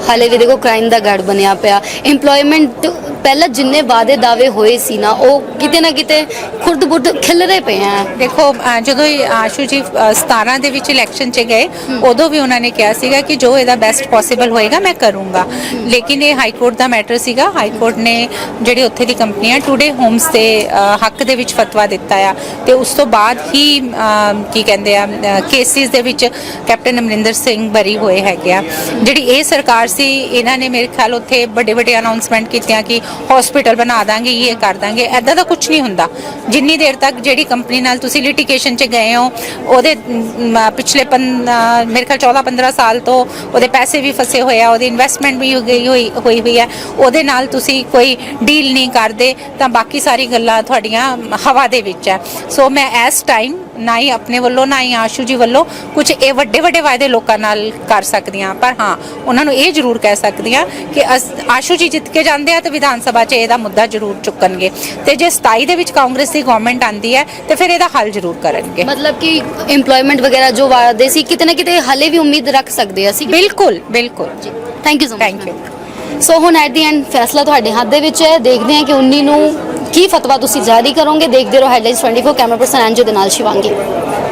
ਹਾਲੇ ਵੀ ਦੇਖੋ ਕ੍ਰਾਈਮ ਦਾ ਗੜ ਬਣਿਆ ਪਿਆ। EMPLOYMENT ਪਹਿਲਾਂ ਜਿੰਨੇ ਵਾਅਦੇ ਦਾਅਵੇ ਹੋਏ ਸੀ ਨਾ ਉਹ ਕਿਤੇ ਨਾ ਕਿਤੇ ਖੁਰਦ-ਬੁਰਦ ਖਿਲਰੇ ਪਏ ਆ। ਦੇਖੋ ਅ, ਜਦੋਂ ਇਹ ਆਸ਼ੂ ਜੀ ਅ, 17 ਦੇ ਵਿੱਚ ਇਲੈਕਸ਼ਨ 'ਚ ਗਏ ਉਦੋਂ ਵੀ ਉਹਨਾਂ ਨੇ ਕਿਹਾ ਸੀਗਾ ਕਿ ਜੋ ਇਹਦਾ ਬੈਸਟ ਪੋਸੀਬਲ ਹੋਏਗਾ ਮੈਂ ਕਰੂੰਗਾ। ਲੇਕਿਨ ਇਹ ਹਾਈ ਕੋਰਟ ਦਾ ਮੈਟਰ ਸੀਗਾ। ਹਾਈ ਕੋਰਟ ਨੇ ਜਿਹੜੇ ਉੱਥੇ ਦੀ ਕੰਪਨੀਆਂ ਟੂਡੇ ਹੋਮਸ ਦੇ ਅ, ਹੱਕ ਦੇ ਵਿੱਚ ਫਤਵਾ ਦਿੱਤਾ ਆ। ਤੇ ਉਸ ਤੋਂ ਬਾਅਦ ਹੀ ਅ, ਕੀ ਕਹਿੰਦੇ ਆ ਕੇਸਿਸ ਦੇ ਵਿੱਚ ਕੈਪਟਨ ਅਮਰਿੰਦਰ ਸਿੰਘ ਬਰੀ ਹੋਏ ਹੈਗੇ ਆ। ਜਿਹੜੀ ਇਹ ਸਰਕਾਰ ਸੀ ਇਹਨਾਂ ਨੇ ਮੇਰੇ ਖਿਆਲ ਉੱਥੇ ਵੱਡੇ ਵੱਡੇ ਅਨਾਉਂਸਮੈਂਟ ਕੀਤੀਆਂ ਕਿ ਹਸਪੀਟਲ ਬਣਾ ਦਾਂਗੇ ਇਹ ਕਰ ਦਾਂਗੇ ਐਦਾਂ ਦਾ ਕੁਝ ਨਹੀਂ ਹੁੰਦਾ। ਜਿੰਨੀ ਦੇਰ ਤੱਕ ਜਿਹੜੀ ਕੰਪਨੀ ਨਾਲ ਤੁਸੀਂ ਲਿਟੀਗੇਸ਼ਨ 'ਚ ਗਏ ਹੋ ਉਹਦੇ ਮ, ਪਿਛਲੇ ਪੰ- ਅ, ਮੇਰੇ ਖਿਆਲ 14 15 ਸਾਲ ਤੋਂ ਉਹਦੇ ਪੈਸੇ ਵੀ ਫਸੇ ਹੋਏ ਆ ਉਹਦੀ ਇਨਵੈਸਟਮੈਂਟ ਵੀ ਹੋ ਗਈ ਹੋਈ ਹੋਈ ਹੋਈ ਹੈ ਉਹਦੇ ਨਾਲ ਤੁਸੀਂ ਕੋਈ ਡੀਲ ਨਹੀਂ ਕਰਦੇ ਤਾਂ ਬਾਕੀ ਸਾਰੀ ਗੱਲਾਂ ਤੁਹਾਡੀਆਂ ਹਵਾ ਦੇ ਵਿੱਚ ਹੈ ਸੋ ਮੈਂ ਇਸ ਟਾਈਮ ਨਾ ਹੀ ਆਪਣੇ ਵੱਲੋਂ ਨਾ ਹੀ ਆਸ਼ੂ ਜੀ ਵੱਲੋਂ ਕੁਝ ਇਹ ਵੱਡੇ ਵੱਡੇ ਵਾਅਦੇ ਲੋਕਾਂ ਨਾਲ ਕਰ ਸਕਦੀ ਹਾਂ ਪਰ ਹਾਂ ਉਹਨਾਂ ਨੂੰ ਇਹ ਜ਼ਰੂਰ ਕਹਿ ਸਕਦੀ ਹਾਂ ਕਿ ਅਸ- ਆਸ਼ੂ ਜੀ ਜਿੱਤ ਕੇ ਜਾਂਦੇ ਆ ਤੇ ਵਿਧਾਨ ਸਭਾ 'ਚ ਇਹਦਾ ਮੁੱਦਾ ਜ਼ਰੂਰ ਚੁੱਕਣਗੇ। ਤੇ ਜੇ 27 ਦੇ ਵਿੱਚ ਕਾਂਗਰਸ ਦੀ ਗਵਰਨਮੈਂਟ ਆਂਦੀ ਹੈ ਤੇ ਫਿਰ ਇਹਦਾ ਹੱਲ ਜ਼ਰੂਰ ਕਰਨਗੇ। ਮਤਲਬ ਕਿ EMPLOYMENT ਵਗੈਰਾ ਜੋ ਵਾਅਦੇ ਸੀ ਕਿਤੇ ਨਾ ਕਿਤੇ ਹਾਲੇ ਵੀ ਉਮੀਦ ਰੱਖ ਸਕਦੇ ਅਸੀਂ। ਬਿਲਕੁਲ ਬਿਲਕੁਲ। Thank you so much thank you so ਹੁਣ ਐਟ ਦੀ ਐਂਡ ਫੈਸਲਾ ਤੁਹਾਡੇ ਹੱਥ ਦੇ ਵਿੱਚ ਹੈ। ਦੇਖਦੇ ਹਾਂ ਕਿ 19 ਨੂੰ ਕੀ ਫਤਵਾ ਤੁਸੀਂ ਜਾਰੀ ਕਰੋਗੇ। ਦੇਖਦੇ ਰਹੋ ਹੈਡਲਾਈਨਸ 24 ਕੈਮਰਾ ਪਰਸਨ ਅੰਜੂ ਦੇ ਨਾਲ ਸ਼ਿਵਾਂਗੀ।